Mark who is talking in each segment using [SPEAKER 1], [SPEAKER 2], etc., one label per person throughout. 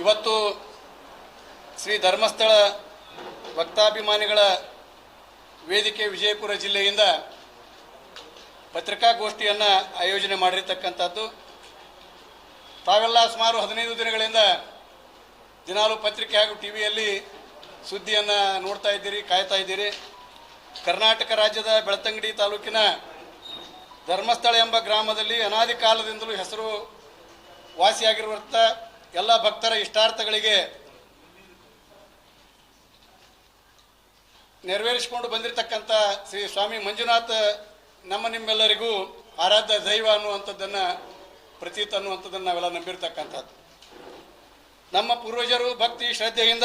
[SPEAKER 1] ಇವತ್ತು ಶ್ರೀ ಧರ್ಮಸ್ಥಳ ಭಕ್ತಾಭಿಮಾನಿಗಳ ವೇದಿಕೆ ವಿಜಯಪುರ ಜಿಲ್ಲೆಯಿಂದ ಪತ್ರಿಕಾಗೋಷ್ಠಿಯನ್ನು ಆಯೋಜನೆ ಮಾಡಿರ್ತಕ್ಕಂಥದ್ದು. ತಾವೆಲ್ಲ ಸುಮಾರು ಹದಿನೈದು ದಿನಗಳಿಂದ ದಿನಾಲು ಪತ್ರಿಕೆ ಹಾಗೂ ಟಿ ವಿಯಲ್ಲಿ ಸುದ್ದಿಯನ್ನು ನೋಡ್ತಾ ಇದ್ದೀರಿ, ಕಾಯ್ತಾ ಇದ್ದೀರಿ. ಕರ್ನಾಟಕ ರಾಜ್ಯದ ಬೆಳತಂಗಡಿ ತಾಲೂಕಿನ ಧರ್ಮಸ್ಥಳ ಎಂಬ ಗ್ರಾಮದಲ್ಲಿ ಅನಾದಿ ಕಾಲದಿಂದಲೂ ಹೆಸರು ವಾಸಿಯಾಗಿರುವಂಥ ಎಲ್ಲ ಭಕ್ತರ ಇಷ್ಟಾರ್ಥಗಳಿಗೆ ನೆರವೇರಿಸಿಕೊಂಡು ಬಂದಿರತಕ್ಕಂಥ ಶ್ರೀ ಸ್ವಾಮಿ ಮಂಜುನಾಥ ನಮ್ಮ ನಿಮ್ಮೆಲ್ಲರಿಗೂ ಆರಾಧ್ಯ ದೈವ ಅನ್ನುವಂಥದ್ದನ್ನು, ಪ್ರತೀತ ಅನ್ನುವಂಥದ್ದನ್ನು ನಾವೆಲ್ಲ ನಂಬಿರ್ತಕ್ಕಂಥದ್ದು. ನಮ್ಮ ಪೂರ್ವಜರು ಭಕ್ತಿ ಶ್ರದ್ಧೆಯಿಂದ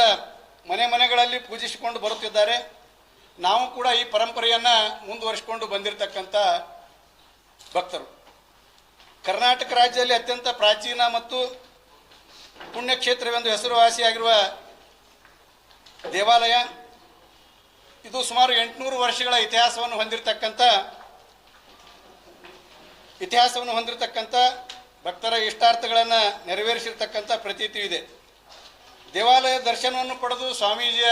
[SPEAKER 1] ಮನೆ ಮನೆಗಳಲ್ಲಿ ಪೂಜಿಸಿಕೊಂಡು ಬರುತ್ತಿದ್ದಾರೆ. ನಾವು ಕೂಡ ಈ ಪರಂಪರೆಯನ್ನು ಮುಂದುವರಿಸಿಕೊಂಡು ಬಂದಿರತಕ್ಕಂಥ ಭಕ್ತರು. ಕರ್ನಾಟಕ ರಾಜ್ಯದಲ್ಲಿ ಅತ್ಯಂತ ಪ್ರಾಚೀನ ಮತ್ತು ಪುಣ್ಯಕ್ಷೇತ್ರವೆಂದು ಹೆಸರುವಾಸಿಯಾಗಿರುವ ದೇವಾಲಯ, ಇದು ಸುಮಾರು ಎಂಟುನೂರು ವರ್ಷಗಳ ಇತಿಹಾಸವನ್ನು ಹೊಂದಿರತಕ್ಕಂಥ ಇತಿಹಾಸವನ್ನು ಹೊಂದಿರತಕ್ಕಂಥ ಭಕ್ತರ ಇಷ್ಟಾರ್ಥಗಳನ್ನು ನೆರವೇರಿಸಿರ್ತಕ್ಕಂಥ ಪ್ರತೀತಿ ಇದೆ ದೇವಾಲಯ ದರ್ಶನವನ್ನು ಪಡೆದು ಸ್ವಾಮೀಜಿಯ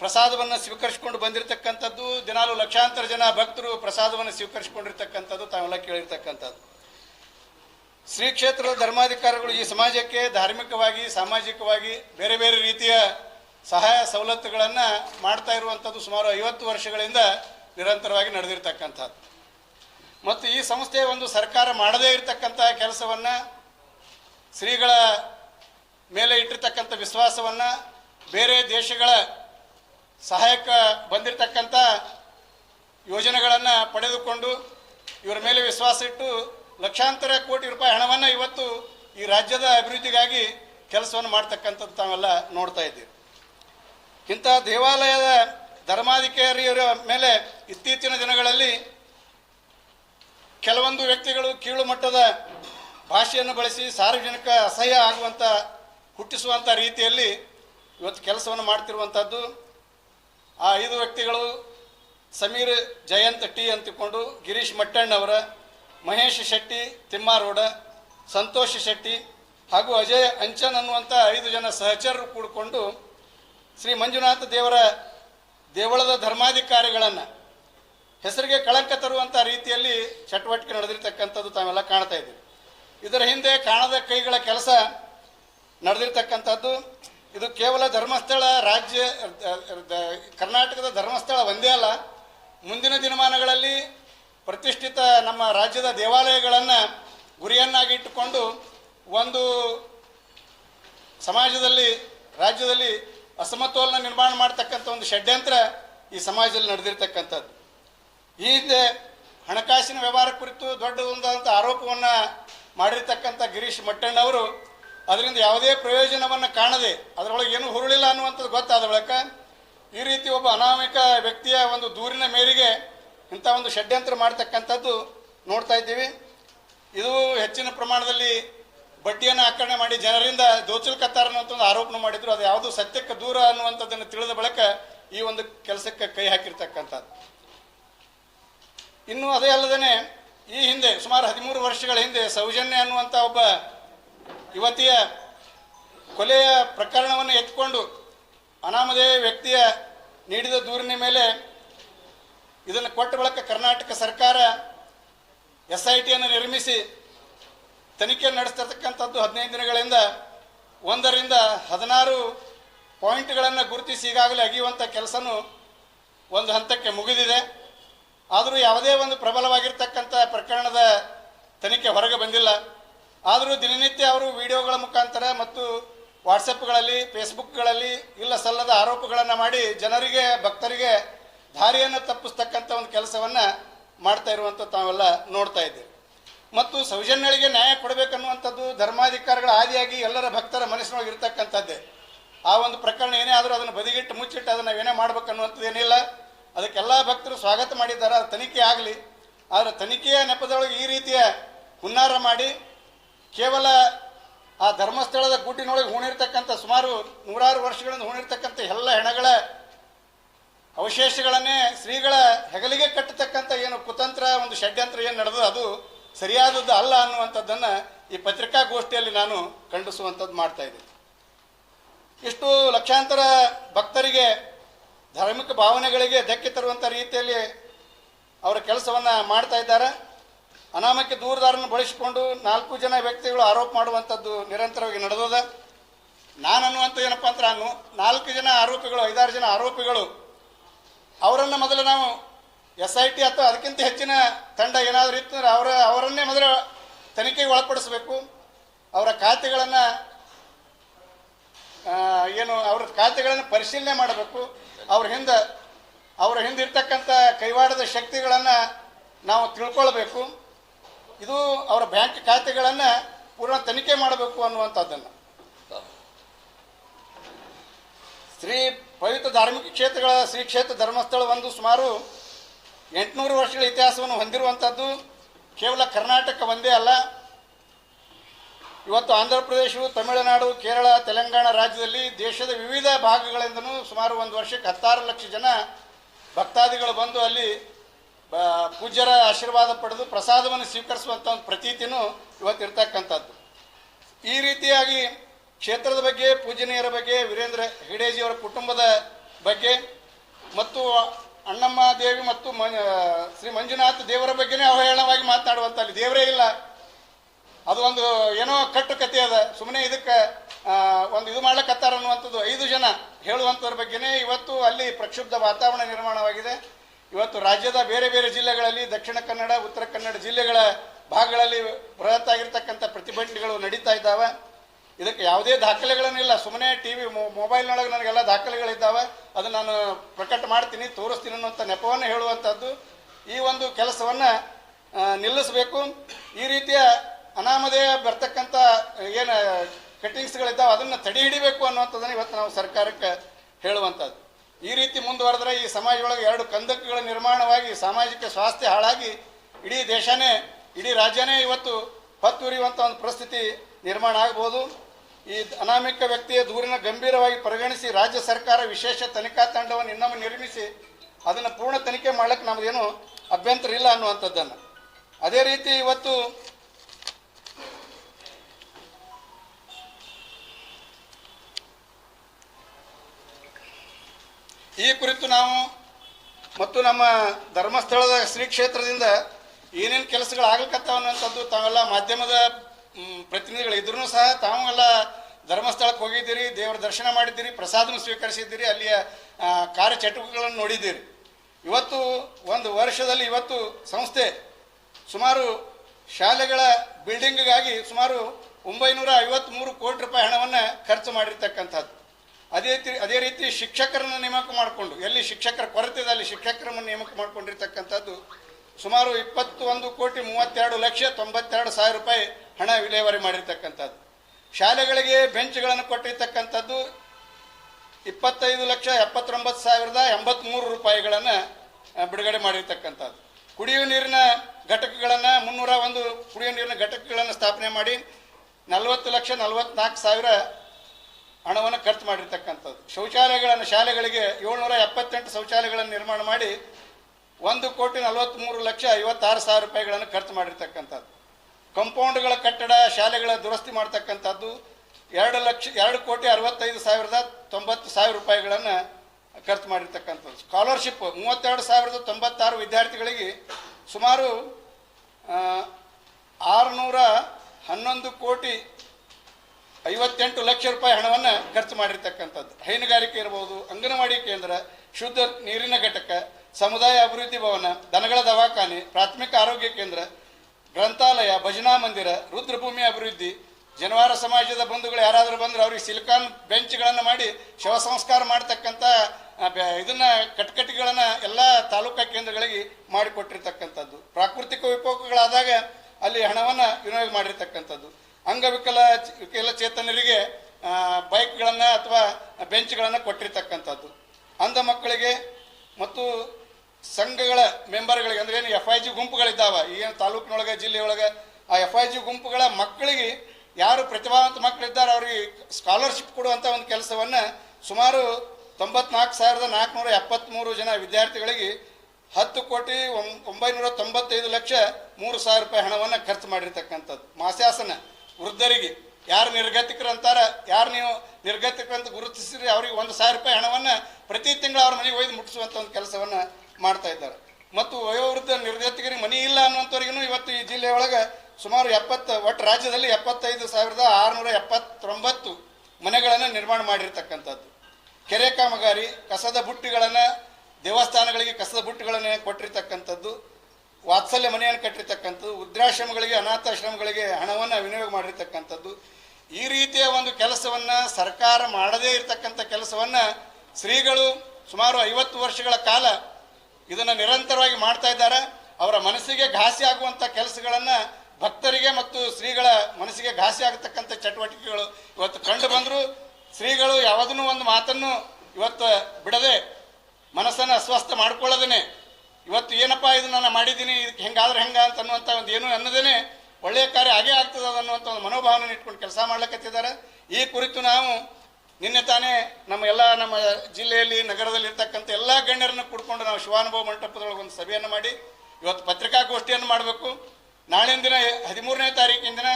[SPEAKER 1] ಪ್ರಸಾದವನ್ನು ಸ್ವೀಕರಿಸಿಕೊಂಡು ಬಂದಿರತಕ್ಕಂಥದ್ದು, ದಿನಾಲು ಲಕ್ಷಾಂತರ ಜನ ಭಕ್ತರು ಪ್ರಸಾದವನ್ನು ಸ್ವೀಕರಿಸಿಕೊಂಡಿರ್ತಕ್ಕಂಥದ್ದು ತಾವೆಲ್ಲ ಕೇಳಿರ್ತಕ್ಕಂಥದ್ದು. ಶ್ರೀ ಕ್ಷೇತ್ರದ ಧರ್ಮಾಧಿಕಾರಿಗಳು ಈ ಸಮಾಜಕ್ಕೆ ಧಾರ್ಮಿಕವಾಗಿ, ಸಾಮಾಜಿಕವಾಗಿ ಬೇರೆ ಬೇರೆ ರೀತಿಯ ಸಹಾಯ ಸವಲತ್ತುಗಳನ್ನು ಮಾಡ್ತಾ ಇರುವಂಥದ್ದು ಸುಮಾರು ಐವತ್ತು ವರ್ಷಗಳಿಂದ ನಿರಂತರವಾಗಿ ನಡೆದಿರ್ತಕ್ಕಂಥದ್ದು. ಮತ್ತು ಈ ಸಂಸ್ಥೆಯ ಒಂದು ಸರ್ಕಾರ ಮಾಡದೇ ಇರತಕ್ಕಂಥ ಕೆಲಸವನ್ನು, ಶ್ರೀಗಳ ಮೇಲೆ ಇಟ್ಟಿರ್ತಕ್ಕಂಥ ವಿಶ್ವಾಸವನ್ನು, ಬೇರೆ ದೇಶಗಳ ಸಹಾಯಕ ಬಂದಿರತಕ್ಕಂಥ ಯೋಜನೆಗಳನ್ನು ಪಡೆದುಕೊಂಡು, ಇವರ ಮೇಲೆ ವಿಶ್ವಾಸ ಇಟ್ಟು ಲಕ್ಷಾಂತರ ಕೋಟಿ ರೂಪಾಯಿ ಹಣವನ್ನು ಇವತ್ತು ಈ ರಾಜ್ಯದ ಅಭಿವೃದ್ಧಿಗಾಗಿ ಕೆಲಸವನ್ನು ಮಾಡ್ತಕ್ಕಂಥದ್ದು ತಾವೆಲ್ಲ ನೋಡ್ತಾ ಇದ್ದೀವಿ ಇಂಥ ದೇವಾಲಯದ ಧರ್ಮಾಧಿಕಾರಿಯರ ಮೇಲೆ ಇತ್ತೀಚಿನ ದಿನಗಳಲ್ಲಿ ಕೆಲವೊಂದು ವ್ಯಕ್ತಿಗಳು ಕೀಳು ಮಟ್ಟದ ಭಾಷೆಯನ್ನು ಬಳಸಿ ಸಾರ್ವಜನಿಕ ಅಸಹ್ಯ ಆಗುವಂಥ ಹುಟ್ಟಿಸುವಂಥ ರೀತಿಯಲ್ಲಿ ಇವತ್ತು ಕೆಲಸವನ್ನು ಮಾಡ್ತಿರುವಂಥದ್ದು. ಆ ಐದು ವ್ಯಕ್ತಿಗಳು ಸಮೀರ್ ಜಯಂತ್ ಟಿ ಅಂತಿಕೊಂಡು ಗಿರೀಶ್ ಮಟ್ಟಣ್ಣವರ ಮಹೇಶ್ ಶೆಟ್ಟಿ ತಿಮ್ಮಾರೋಡ ಸಂತೋಷ್ ಶೆಟ್ಟಿ ಹಾಗೂ ಅಜಯ್ ಅಂಚನ್ ಅನ್ನುವಂಥ ಐದು ಜನ ಸಹಚರರು ಕೂಡಿಕೊಂಡು ಶ್ರೀ ಮಂಜುನಾಥ ದೇವರ ದೇವಳದ ಧರ್ಮಾಧಿಕಾರಿಗಳನ್ನು ಹೆಸರಿಗೆ ಕಳಂಕ ತರುವಂಥ ರೀತಿಯಲ್ಲಿ ಚಟುವಟಿಕೆ ನಡೆದಿರ್ತಕ್ಕಂಥದ್ದು ತಾವೆಲ್ಲ ಕಾಣ್ತಾ ಇದ್ದೀವಿ ಇದರ ಹಿಂದೆ ಕಾಣದ ಕೈಗಳ ಕೆಲಸ ನಡೆದಿರ್ತಕ್ಕಂಥದ್ದು. ಇದು ಕೇವಲ ಧರ್ಮಸ್ಥಳ, ರಾಜ್ಯ ಕರ್ನಾಟಕದ ಧರ್ಮಸ್ಥಳ ಒಂದೇ ಅಲ್ಲ. ಮುಂದಿನ ದಿನಮಾನಗಳಲ್ಲಿ ಪ್ರತಿಷ್ಠಿತ ನಮ್ಮ ರಾಜ್ಯದ ದೇವಾಲಯಗಳನ್ನು ಗುರಿಯನ್ನಾಗಿ ಇಟ್ಟುಕೊಂಡು ಒಂದು ಸಮಾಜದಲ್ಲಿ, ರಾಜ್ಯದಲ್ಲಿ ಅಸಮತೋಲನ ನಿರ್ಮಾಣ ಮಾಡ್ತಕ್ಕಂಥ ಒಂದು ಷಡ್ಯಂತ್ರ ಈ ಸಮಾಜದಲ್ಲಿ ನಡೆದಿರ್ತಕ್ಕಂಥದ್ದು. ಈ ಹಿಂದೆ ಹಣಕಾಸಿನ ವ್ಯವಹಾರ ಕುರಿತು ದೊಡ್ಡದೊಂದಂಥ ಆರೋಪವನ್ನು ಮಾಡಿರ್ತಕ್ಕಂಥ ಗಿರೀಶ್ ಮಟ್ಟಣ್ಣವರು ಅದರಿಂದ ಯಾವುದೇ ಪ್ರಯೋಜನವನ್ನು ಕಾಣದೆ ಅದರೊಳಗೆ ಏನು ಹುರುಳಿಲ್ಲ ಅನ್ನುವಂಥದ್ದು ಗೊತ್ತಾದ ಬಳಿಕ ಈ ರೀತಿ ಒಬ್ಬ ಅನಾಮಿಕ ವ್ಯಕ್ತಿಯ ಒಂದು ದೂರಿನ ಮೇರೆಗೆ ಇಂಥ ಒಂದು ಷಡ್ಯಂತ್ರ ಮಾಡ್ತಕ್ಕಂಥದ್ದು ನೋಡ್ತಾ ಇದ್ದೀವಿ. ಇದು ಹೆಚ್ಚಿನ ಪ್ರಮಾಣದಲ್ಲಿ ಬಡ್ಡಿಯನ್ನು ಆಕರಣೆ ಮಾಡಿ ಜನರಿಂದ ದೋಚಲ್ಕತ್ತಾರ ಅನ್ನುವಂಥ ಒಂದು ಆರೋಪನ ಮಾಡಿದ್ರು. ಅದು ಯಾವುದು ಸತ್ಯಕ್ಕೆ ದೂರ ಅನ್ನುವಂಥದ್ದನ್ನು ತಿಳಿದ ಬಳಿಕ ಈ ಒಂದು ಕೆಲಸಕ್ಕೆ ಕೈ ಹಾಕಿರ್ತಕ್ಕಂಥದ್ದು. ಇನ್ನು ಅದೇ ಅಲ್ಲದೇ ಈ ಹಿಂದೆ ಸುಮಾರು ಹದಿಮೂರು ವರ್ಷಗಳ ಹಿಂದೆ ಸೌಜನ್ಯ ಅನ್ನುವಂಥ ಒಬ್ಬ ಯುವತಿಯ ಕೊಲೆಯ ಪ್ರಕರಣವನ್ನು ಎತ್ಕೊಂಡು ಅನಾಮಧೇಯ ವ್ಯಕ್ತಿಯ ನೀಡಿದ ದೂರಿನ ಮೇಲೆ ಕೊಟ್ಟ ಬಳಿಕ ಕರ್ನಾಟಕ ಸರ್ಕಾರ ಎಸ್ ಐ ಟಿಯನ್ನು ನಿರ್ಮಿಸಿ ತನಿಖೆ ನಡೆಸ್ತಿರ್ತಕ್ಕಂಥದ್ದು ಹದಿನೈದು ದಿನಗಳಿಂದ ಒಂದರಿಂದ ಹದಿನಾರು ಪಾಯಿಂಟ್ಗಳನ್ನು ಗುರುತಿಸಿ ಈಗಾಗಲೇ ಅಗಿಯುವಂಥ ಕೆಲಸನೂ ಒಂದು ಹಂತಕ್ಕೆ ಮುಗಿದಿದೆ. ಆದರೂ ಯಾವುದೇ ಒಂದು ಪ್ರಬಲವಾಗಿರ್ತಕ್ಕಂಥ ಪ್ರಕರಣದ ತನಿಖೆ ಹೊರಗೆ ಬಂದಿಲ್ಲ. ಆದರೂ ದಿನನಿತ್ಯ ಅವರು ವಿಡಿಯೋಗಳ ಮುಖಾಂತರ ಮತ್ತು ವಾಟ್ಸಪ್ಗಳಲ್ಲಿ, ಫೇಸ್ಬುಕ್ಗಳಲ್ಲಿ, ಇಲ್ಲ ಸಲ್ಲದ ಆರೋಪಗಳನ್ನು ಮಾಡಿ ಜನರಿಗೆ, ಭಕ್ತರಿಗೆ ದಾರಿಯನ್ನು ತಪ್ಪಿಸ್ತಕ್ಕಂಥ ಒಂದು ಕೆಲಸವನ್ನು ಮಾಡ್ತಾ ಇರುವಂಥ ತಾವೆಲ್ಲ ನೋಡ್ತಾ ಇದ್ದೀವಿ ಮತ್ತು ಸೌಜನ್ಯಗಳಿಗೆ ನ್ಯಾಯ ಕೊಡಬೇಕನ್ನುವಂಥದ್ದು ಧರ್ಮಾಧಿಕಾರಿಗಳ ಆದಿಯಾಗಿ ಎಲ್ಲರ ಭಕ್ತರ ಮನಸ್ಸಿನೊಳಗೆ ಇರ್ತಕ್ಕಂಥದ್ದೇ. ಆ ಒಂದು ಪ್ರಕರಣ ಏನೇ ಆದರೂ ಅದನ್ನು ಬದಿಗಿಟ್ಟು ಮುಚ್ಚಿಟ್ಟು ಅದನ್ನು ನಾವೇನೇ ಮಾಡ್ಬೇಕನ್ನುವಂಥದ್ದು ಏನಿಲ್ಲ. ಅದಕ್ಕೆಲ್ಲ ಭಕ್ತರು ಸ್ವಾಗತ ಮಾಡಿದ್ದಾರೆ. ಅದು ತನಿಖೆ ಆಗಲಿ. ಆದರೆ ತನಿಖೆಯ ನೆಪದೊಳಗೆ ಈ ರೀತಿಯ ಹುನ್ನಾರ ಮಾಡಿ ಕೇವಲ ಆ ಧರ್ಮಸ್ಥಳದ ಗುಡ್ಡಿನೊಳಗೆ ಹೂಣಿರ್ತಕ್ಕಂಥ ಸುಮಾರು ನೂರಾರು ವರ್ಷಗಳಿಂದ ಹೂಣಿರ್ತಕ್ಕಂಥ ಎಲ್ಲ ಹೆಣಗಳ ಅವಶೇಷಗಳನ್ನೇ ಶ್ರೀಗಳ ಹೆಗಲಿಗೆ ಕಟ್ಟತಕ್ಕಂಥ ಏನು ಕುತಂತ್ರ, ಒಂದು ಷಡ್ಯಂತ್ರ ಏನು ನಡೆದು ಅದು ಸರಿಯಾದದ್ದು ಅಲ್ಲ ಅನ್ನುವಂಥದ್ದನ್ನು ಈ ಪತ್ರಿಕಾಗೋಷ್ಠಿಯಲ್ಲಿ ನಾನು ಖಂಡಿಸುವಂಥದ್ದು ಮಾಡ್ತಾ ಇದ್ದೀನಿ. ಇಷ್ಟು ಲಕ್ಷಾಂತರ ಭಕ್ತರಿಗೆ, ಧಾರ್ಮಿಕ ಭಾವನೆಗಳಿಗೆ ಧಕ್ಕೆ ತರುವಂಥ ರೀತಿಯಲ್ಲಿ ಅವರ ಕೆಲಸವನ್ನು ಮಾಡ್ತಾ ಇದ್ದಾರೆ. ಅನಾಮಕ್ಕೆ ದೂರದಾರನ್ನು ಬಳಸಿಕೊಂಡು ನಾಲ್ಕು ಜನ ವ್ಯಕ್ತಿಗಳು ಆರೋಪ ಮಾಡುವಂಥದ್ದು ನಿರಂತರವಾಗಿ ನಡೆದದ. ನಾನು ಅನ್ನುವಂಥ ಏನಪ್ಪ ಅಂದ್ರೆ ನಾನು ನಾಲ್ಕು ಜನ ಆರೋಪಿಗಳು, ಐದಾರು ಜನ ಆರೋಪಿಗಳು ಅವರನ್ನು ಮೊದಲು ನಾವು ಎಸ್ ಐ ಟಿ ಅಥವಾ ಅದಕ್ಕಿಂತ ಹೆಚ್ಚಿನ ತಂಡ ಏನಾದರೂ ಇತ್ತು ಅಂದರೆ ಅವರ ಅವರನ್ನೇ ಮೊದಲು ತನಿಖೆಗೆ ಒಳಪಡಿಸಬೇಕು. ಅವರ ಖಾತೆಗಳನ್ನು ಏನು, ಅವರ ಖಾತೆಗಳನ್ನು ಪರಿಶೀಲನೆ ಮಾಡಬೇಕು. ಅವ್ರ ಹಿಂದೆ, ಅವರ ಹಿಂದಿರ್ತಕ್ಕಂಥ ಕೈವಾಡದ ಶಕ್ತಿಗಳನ್ನು ನಾವು ತಿಳ್ಕೊಳ್ಬೇಕು. ಇದು ಅವರ ಬ್ಯಾಂಕ್ ಖಾತೆಗಳನ್ನು ಪೂರ್ಣ ತನಿಖೆ ಮಾಡಬೇಕು ಅನ್ನುವಂಥದ್ದನ್ನು. ಶ್ರೀ ಪವಿತ್ರ ಧಾರ್ಮಿಕ ಕ್ಷೇತ್ರಗಳ ಶ್ರೀ ಕ್ಷೇತ್ರ ಧರ್ಮಸ್ಥಳ ಒಂದು ಸುಮಾರು ಎಂಟುನೂರು ವರ್ಷಗಳ ಇತಿಹಾಸವನ್ನು ಹೊಂದಿರುವಂಥದ್ದು. ಕೇವಲ ಕರ್ನಾಟಕ ಒಂದೇ ಅಲ್ಲ. ಇವತ್ತು ಆಂಧ್ರ ಪ್ರದೇಶವು, ತಮಿಳುನಾಡು, ಕೇರಳ, ತೆಲಂಗಾಣ ರಾಜ್ಯದಲ್ಲಿ ದೇಶದ ವಿವಿಧ ಭಾಗಗಳಿಂದಲೂ ಸುಮಾರು ಒಂದು ವರ್ಷಕ್ಕೆ ಹತ್ತಾರು ಲಕ್ಷ ಜನ ಭಕ್ತಾದಿಗಳು ಬಂದು ಅಲ್ಲಿ ಪೂಜ್ಯರ ಆಶೀರ್ವಾದ ಪಡೆದು ಪ್ರಸಾದವನ್ನು ಸ್ವೀಕರಿಸುವಂಥ ಒಂದು ಪ್ರತೀತಿನೂ ಇವತ್ತು ಇರ್ತಕ್ಕಂಥದ್ದು ಈ ರೀತಿಯಾಗಿ ಕ್ಷೇತ್ರದ ಬಗ್ಗೆ, ಪೂಜನೀಯರ ಬಗ್ಗೆ, ವೀರೇಂದ್ರ ಹೆಗಡೇಜಿಯವರ ಕುಟುಂಬದ ಬಗ್ಗೆ, ಮತ್ತು ಅಣ್ಣಮ್ಮ ದೇವಿ ಮತ್ತು ಶ್ರೀ ಮಂಜುನಾಥ ದೇವರ ಬಗ್ಗೆನೇ ಅವಹೇಳನವಾಗಿ ಮಾತನಾಡುವಂಥ ಅಲ್ಲಿ ದೇವರೇ ಇಲ್ಲ. ಅದು ಒಂದು ಏನೋ ಕಟ್ಟು ಕತೆ ಅದ. ಸುಮ್ಮನೆ ಇದಕ್ಕೆ ಒಂದು ಇದು ಮಾಡ್ಲಕ್ಕತ್ತಾರ ಅನ್ನುವಂಥದ್ದು ಐದು ಜನ ಹೇಳುವಂಥವ್ರ ಬಗ್ಗೆನೇ ಇವತ್ತು ಅಲ್ಲಿ ಪ್ರಕ್ಷುಬ್ಧ ವಾತಾವರಣ ನಿರ್ಮಾಣವಾಗಿದೆ. ಇವತ್ತು ರಾಜ್ಯದ ಬೇರೆ ಬೇರೆ ಜಿಲ್ಲೆಗಳಲ್ಲಿ ದಕ್ಷಿಣ ಕನ್ನಡ, ಉತ್ತರ ಕನ್ನಡ ಜಿಲ್ಲೆಗಳ ಭಾಗಗಳಲ್ಲಿ ಬೃಹತ್ ಆಗಿರ್ತಕ್ಕಂಥ ಪ್ರತಿಭಟನೆಗಳು ನಡೀತಾ ಇದ್ದಾವೆ. ಇದಕ್ಕೆ ಯಾವುದೇ ದಾಖಲೆಗಳನ್ನಿಲ್ಲ. ಸುಮ್ಮನೆ ಟಿ ವಿ ಮೊಬೈಲ್ನೊಳಗೆ ನನಗೆಲ್ಲ ದಾಖಲೆಗಳಿದ್ದಾವೆ. ಅದು ನಾನು ಪ್ರಕಟ ಮಾಡ್ತೀನಿ, ತೋರಿಸ್ತೀನಿ ಅನ್ನುವಂಥ ನೆಪವನ್ನು ಹೇಳುವಂಥದ್ದು. ಈ ಒಂದು ಕೆಲಸವನ್ನು ನಿಲ್ಲಿಸಬೇಕು. ಈ ರೀತಿಯ ಅನಾಮಧೇಯ ಬರ್ತಕ್ಕಂಥ, ಏನು, ಕಟ್ಟಿಂಗ್ಸ್ಗಳಿದ್ದಾವೆ, ಅದನ್ನು ತಡೆ ಹಿಡಿಬೇಕು ಅನ್ನುವಂಥದ್ದನ್ನು ಇವತ್ತು ನಾವು ಸರ್ಕಾರಕ್ಕೆ ಹೇಳುವಂಥದ್ದು. ಈ ರೀತಿ ಮುಂದುವರೆದ್ರೆ ಈ ಸಮಾಜದೊಳಗೆ ಎರಡು ಕಂದಕಗಳ ನಿರ್ಮಾಣವಾಗಿ, ಸಾಮಾಜಿಕ ಸ್ವಾಸ್ಥ್ಯ ಹಾಳಾಗಿ, ಇಡೀ ದೇಶನೇ, ಇಡೀ ರಾಜ್ಯನೇ ಇವತ್ತು ಹೊತ್ತುರಿಯುವಂಥ ಒಂದು ಪರಿಸ್ಥಿತಿ ನಿರ್ಮಾಣ ಆಗ್ಬೋದು. ಈ ಅನಾಮಿಕ ವ್ಯಕ್ತಿಯ ದೂರಿನ ಗಂಭೀರವಾಗಿ ಪರಿಗಣಿಸಿ ರಾಜ್ಯ ಸರ್ಕಾರ ವಿಶೇಷ ತನಿಖಾ ತಂಡವನ್ನು ಇನ್ನೊಮ್ಮೆ ನಿರ್ಮಿಸಿ ಅದನ್ನು ಪೂರ್ಣ ತನಿಖೆ ಮಾಡಲಿಕ್ಕೆ ನಮಗೇನು ಅಭ್ಯಂತರ ಇಲ್ಲ ಅನ್ನುವಂಥದ್ದನ್ನು. ಅದೇ ರೀತಿ ಇವತ್ತು ಈ ಕುರಿತು ನಾವು ಮತ್ತು ನಮ್ಮ ಧರ್ಮಸ್ಥಳದ ಶ್ರೀ ಕ್ಷೇತ್ರದಿಂದ ಏನೇನು ಕೆಲಸಗಳು ಅನ್ನುವಂಥದ್ದು ತಾವೆಲ್ಲ ಮಾಧ್ಯಮದ ಮ್, ಸಹ ತಾವು ಎಲ್ಲ ಧರ್ಮಸ್ಥಳಕ್ಕೆ ಹೋಗಿದ್ದೀರಿ ದೇವರ ದರ್ಶನ ಮಾಡಿದ್ದೀರಿ ಪ್ರಸಾದನ ಸ್ವೀಕರಿಸಿದ್ದೀರಿ ಅಲ್ಲಿಯ ಕಾರ್ಯಚಟುವಿಕೆಗಳನ್ನು ನೋಡಿದ್ದೀರಿ. ಇವತ್ತು ಒಂದು ವರ್ಷದಲ್ಲಿ ಇವತ್ತು ಸಂಸ್ಥೆ ಸುಮಾರು ಶಾಲೆಗಳ ಬಿಲ್ಡಿಂಗ್ಗಾಗಿ ಸುಮಾರು ಒಂಬೈನೂರ ಐವತ್ತ್ಮೂರು ಕೋಟಿ ರೂಪಾಯಿ ಹಣವನ್ನು ಖರ್ಚು ಮಾಡಿರ್ತಕ್ಕಂಥದ್ದು. ಅದೇ ರೀತಿ ಅದೇ ರೀತಿ ಶಿಕ್ಷಕರನ್ನು ನೇಮಕ ಮಾಡಿಕೊಂಡು ಎಲ್ಲಿ ಶಿಕ್ಷಕರ ಕೊರತೆ ಅಲ್ಲಿ ಶಿಕ್ಷಕರನ್ನು ನೇಮಕ ಮಾಡಿಕೊಂಡಿರ್ತಕ್ಕಂಥದ್ದು ಸುಮಾರು ಇಪ್ಪತ್ತೊಂದು ಕೋಟಿ ಮೂವತ್ತೆರಡು ಲಕ್ಷ ತೊಂಬತ್ತೆರಡು ಸಾವಿರ ರೂಪಾಯಿ ಹಣ ವಿಲೇವಾರಿ ಮಾಡಿರ್ತಕ್ಕಂಥದ್ದು. ಶಾಲೆಗಳಿಗೆ ಬೆಂಚ್ಗಳನ್ನು ಕೊಟ್ಟಿರ್ತಕ್ಕಂಥದ್ದು ಇಪ್ಪತ್ತೈದು ಲಕ್ಷ ಎಪ್ಪತ್ತೊಂಬತ್ತು ಸಾವಿರದ ಎಂಬತ್ತ್ಮೂರು ರೂಪಾಯಿಗಳನ್ನು ಬಿಡುಗಡೆ ಮಾಡಿರ್ತಕ್ಕಂಥದ್ದು. ಕುಡಿಯುವ ನೀರಿನ ಘಟಕಗಳನ್ನು ಮುನ್ನೂರ ಒಂದು ಕುಡಿಯುವ ನೀರಿನ ಘಟಕಗಳನ್ನು ಸ್ಥಾಪನೆ ಮಾಡಿ ನಲವತ್ತು ಲಕ್ಷ ನಲವತ್ನಾಲ್ಕು ಸಾವಿರ ಹಣವನ್ನು ಖರ್ಚು ಮಾಡಿರ್ತಕ್ಕಂಥದ್ದು. ಶೌಚಾಲಯಗಳನ್ನು ಶಾಲೆಗಳಿಗೆ ಏಳ್ನೂರ ಎಪ್ಪತ್ತೆಂಟು ಶೌಚಾಲಯಗಳನ್ನು ನಿರ್ಮಾಣ ಮಾಡಿ ಒಂದು ಕೋಟಿ ನಲವತ್ತ್ಮೂರು ಲಕ್ಷ ಐವತ್ತಾರು ಸಾವಿರ ರೂಪಾಯಿಗಳನ್ನು ಖರ್ಚು ಮಾಡಿರ್ತಕ್ಕಂಥದ್ದು. ಕಂಪೌಂಡ್ಗಳ ಕಟ್ಟಡ ಶಾಲೆಗಳ ದುರಸ್ತಿ ಮಾಡ್ತಕ್ಕಂಥದ್ದು ಎರಡು ಲಕ್ಷ, ಎರಡು ಕೋಟಿ ಅರವತ್ತೈದು ಸಾವಿರದ ತೊಂಬತ್ತು ಸಾವಿರ ರೂಪಾಯಿಗಳನ್ನು ಖರ್ಚು ಮಾಡಿರ್ತಕ್ಕಂಥದ್ದು. ಸ್ಕಾಲರ್ಶಿಪ್ ಮೂವತ್ತೆರಡು ಸಾವಿರದ ತೊಂಬತ್ತಾರು ವಿದ್ಯಾರ್ಥಿಗಳಿಗೆ ಸುಮಾರು ಆರುನೂರ ಹನ್ನೊಂದು ಕೋಟಿ ಐವತ್ತೆಂಟು ಲಕ್ಷ ರೂಪಾಯಿ ಹಣವನ್ನು ಖರ್ಚು ಮಾಡಿರ್ತಕ್ಕಂಥದ್ದು. ಹೈನುಗಾರಿಕೆ ಇರ್ಬೋದು, ಅಂಗನವಾಡಿ ಕೇಂದ್ರ, ಶುದ್ಧ ನೀರಿನ ಘಟಕ, ಸಮುದಾಯ ಅಭಿವೃದ್ಧಿ ಭವನ, ದನಗಳ ದವಾಖಾನೆ, ಪ್ರಾಥಮಿಕ ಆರೋಗ್ಯ ಕೇಂದ್ರ ಗ್ರಂಥಾಲಯ, ಭಜನಾ ಮಂದಿರ, ರುದ್ರಭೂಮಿ ಅಭಿವೃದ್ಧಿ, ಜನವಾರ ಸಮಾಜದ ಬಂಧುಗಳು ಯಾರಾದರೂ ಬಂದರೆ ಅವ್ರಿಗೆ ಸಿಲಿಕಾನ್ ಬೆಂಚ್ಗಳನ್ನು ಮಾಡಿ ಶವ ಸಂಸ್ಕಾರ ಮಾಡ್ತಕ್ಕಂಥ ಇದನ್ನು ಕಟ್ಕಟ್ಟಿಗಳನ್ನು ಎಲ್ಲ ತಾಲೂಕಾ ಕೇಂದ್ರಗಳಿಗೆ ಮಾಡಿಕೊಟ್ಟಿರ್ತಕ್ಕಂಥದ್ದು. ಪ್ರಾಕೃತಿಕ ವಿಕೋಪಗಳಾದಾಗ ಅಲ್ಲಿ ಹಣವನ್ನು ವಿನಿಯೋಗ ಮಾಡಿರ್ತಕ್ಕಂಥದ್ದು. ಅಂಗವಿಕಲ ವಿಕಲಚೇತನರಿಗೆ ಬೈಕ್ಗಳನ್ನು ಅಥವಾ ಬೆಂಚ್ಗಳನ್ನು ಕೊಟ್ಟಿರ್ತಕ್ಕಂಥದ್ದು. ಅಂಧ ಮಕ್ಕಳಿಗೆ ಮತ್ತು ಸಂಘಗಳ ಮೆಂಬರ್ಗಳಿಗೆ ಅಂದ್ರೆ ಏನು ಎಫ್ ಐ ಜಿ ಗುಂಪುಗಳಿದ್ದಾವೆ ಏನು ತಾಲೂಕಿನೊಳಗೆ, ಜಿಲ್ಲೆಯೊಳಗೆ, ಆ ಎಫ್ ಐ ಜಿ ಗುಂಪುಗಳ ಮಕ್ಕಳಿಗೆ ಯಾರು ಪ್ರತಿಭಾವಂತ ಮಕ್ಕಳಿದ್ದಾರೆ, ಅವರಿಗೆ ಸ್ಕಾಲರ್ಶಿಪ್ ಕೊಡುವಂಥ ಒಂದು ಕೆಲಸವನ್ನು ಸುಮಾರು ತೊಂಬತ್ನಾಲ್ಕು ಸಾವಿರದ ನಾಲ್ಕುನೂರ ಎಪ್ಪತ್ತ್ಮೂರು ಜನ ವಿದ್ಯಾರ್ಥಿಗಳಿಗೆ ಹತ್ತು ಕೋಟಿ ಒಂಬೈನೂರ ತೊಂಬತ್ತೈದು ಲಕ್ಷ ಮೂರು ಸಾವಿರ ರೂಪಾಯಿ ಹಣವನ್ನು ಖರ್ಚು ಮಾಡಿರ್ತಕ್ಕಂಥದ್ದು. ಮಾಸಾಸನ ವೃದ್ಧರಿಗೆ ಯಾರು ನಿರ್ಗತಿಕರು ಅಂತಾರ, ಯಾರು ನೀವು ನಿರ್ಗತಿಕರಂತ ಗುರುತಿಸಿರಿ ಅವರಿಗೆ ಒಂದು ಸಾವಿರ ರೂಪಾಯಿ ಹಣವನ್ನು ಪ್ರತಿ ತಿಂಗಳು ಅವ್ರ ಮನೆಗೆ ಒಯ್ದು ಮುಟ್ಟಿಸುವಂಥ ಒಂದು ಕೆಲಸವನ್ನು ಮಾಡ್ತಾ ಇದ್ದಾರೆ. ಮತ್ತು ವಯೋವೃದ್ಧ ನಿರ್ಗತಿಕರಿಗೆ ಮನೆ ಇಲ್ಲ ಅನ್ನುವಂಥವ್ರಿಗೂ ಇವತ್ತು ಈ ಜಿಲ್ಲೆ ಒಳಗೆ ಸುಮಾರು ಎಪ್ಪತ್ತು, ಒಟ್ಟು ರಾಜ್ಯದಲ್ಲಿ ಎಪ್ಪತ್ತೈದು ಸಾವಿರದ ಆರುನೂರ ಎಪ್ಪತ್ತೊಂಬತ್ತು ಮನೆಗಳನ್ನು ನಿರ್ಮಾಣ ಮಾಡಿರ್ತಕ್ಕಂಥದ್ದು. ಕೆರೆ ಕಾಮಗಾರಿ, ಕಸದ ಬುಟ್ಟಿಗಳನ್ನು, ದೇವಸ್ಥಾನಗಳಿಗೆ ಕಸದ ಬುಟ್ಟಿಗಳನ್ನು ಕೊಟ್ಟಿರ್ತಕ್ಕಂಥದ್ದು, ವಾತ್ಸಲ್ಯ ಮನೆಯನ್ನು ಕಟ್ಟಿರ್ತಕ್ಕಂಥದ್ದು, ವೃದ್ಧಾಶ್ರಮಗಳಿಗೆ, ಅನಾಥಾಶ್ರಮಗಳಿಗೆ ಹಣವನ್ನು ವಿನಿಯೋಗ ಮಾಡಿರ್ತಕ್ಕಂಥದ್ದು. ಈ ರೀತಿಯ ಒಂದು ಕೆಲಸವನ್ನು ಸರ್ಕಾರ ಮಾಡದೇ ಇರತಕ್ಕಂಥ ಕೆಲಸವನ್ನು ಶ್ರೀಗಳು ಸುಮಾರು ಐವತ್ತು ವರ್ಷಗಳ ಕಾಲ ಇದನ್ನು ನಿರಂತರವಾಗಿ ಮಾಡ್ತಾ ಇದ್ದಾರೆ. ಅವರ ಮನಸ್ಸಿಗೆ ಘಾಸಿ ಆಗುವಂಥ ಕೆಲಸಗಳನ್ನು ಭಕ್ತರಿಗೆ ಮತ್ತು ಶ್ರೀಗಳ ಮನಸ್ಸಿಗೆ ಘಾಸಿ ಆಗತಕ್ಕಂಥ ಚಟುವಟಿಕೆಗಳು ಇವತ್ತು ಕಂಡು ಬಂದರೂ. ಶ್ರೀಗಳು ಯಾವುದನ್ನು ಒಂದು ಮಾತನ್ನು ಇವತ್ತು ಬಿಡದೆ ಮನಸ್ಸನ್ನು ಅಸ್ವಸ್ಥ ಮಾಡ್ಕೊಳ್ಳೋದೇನೆ ಇವತ್ತು ಏನಪ್ಪ ಇದು ನಾನು ಮಾಡಿದ್ದೀನಿ, ಇದಕ್ಕೆ ಹೆಂಗಾದ್ರೆ ಹೆಂಗ ಅಂತ ಅನ್ನುವಂಥ ಒಂದು ಏನು ಅನ್ನೋದೇನೆ. ಒಳ್ಳೆಯ ಕಾರ್ಯ ಆಗೇ ಆಗ್ತದೆ ಅನ್ನುವಂಥ ಒಂದು ಮನೋಭಾವನೆ ಇಟ್ಕೊಂಡು ಕೆಲಸ ಮಾಡ್ಲಿಕ್ಕತ್ತಿದ್ದಾರೆ ಈ ಕುರಿತು ನಾವು ನಿನ್ನೆ ತಾನೇ ನಮ್ಮ ಎಲ್ಲ ನಮ್ಮ ಜಿಲ್ಲೆಯಲ್ಲಿ ನಗರದಲ್ಲಿ ಇರ್ತಕ್ಕಂಥ ಎಲ್ಲ ಗಣ್ಯರನ್ನು ಕೂಡ್ಕೊಂಡು ನಾವು ಶಿವಾನುಭವ ಮಂಟಪದೊಳಗೆ ಒಂದು ಸಭೆಯನ್ನು ಮಾಡಿ, ಇವತ್ತು ಪತ್ರಿಕಾಗೋಷ್ಠಿಯನ್ನು ಮಾಡಬೇಕು. ನಾಳಿನ ದಿನ ಹದಿಮೂರನೇ ತಾರೀಕಿನ ದಿನ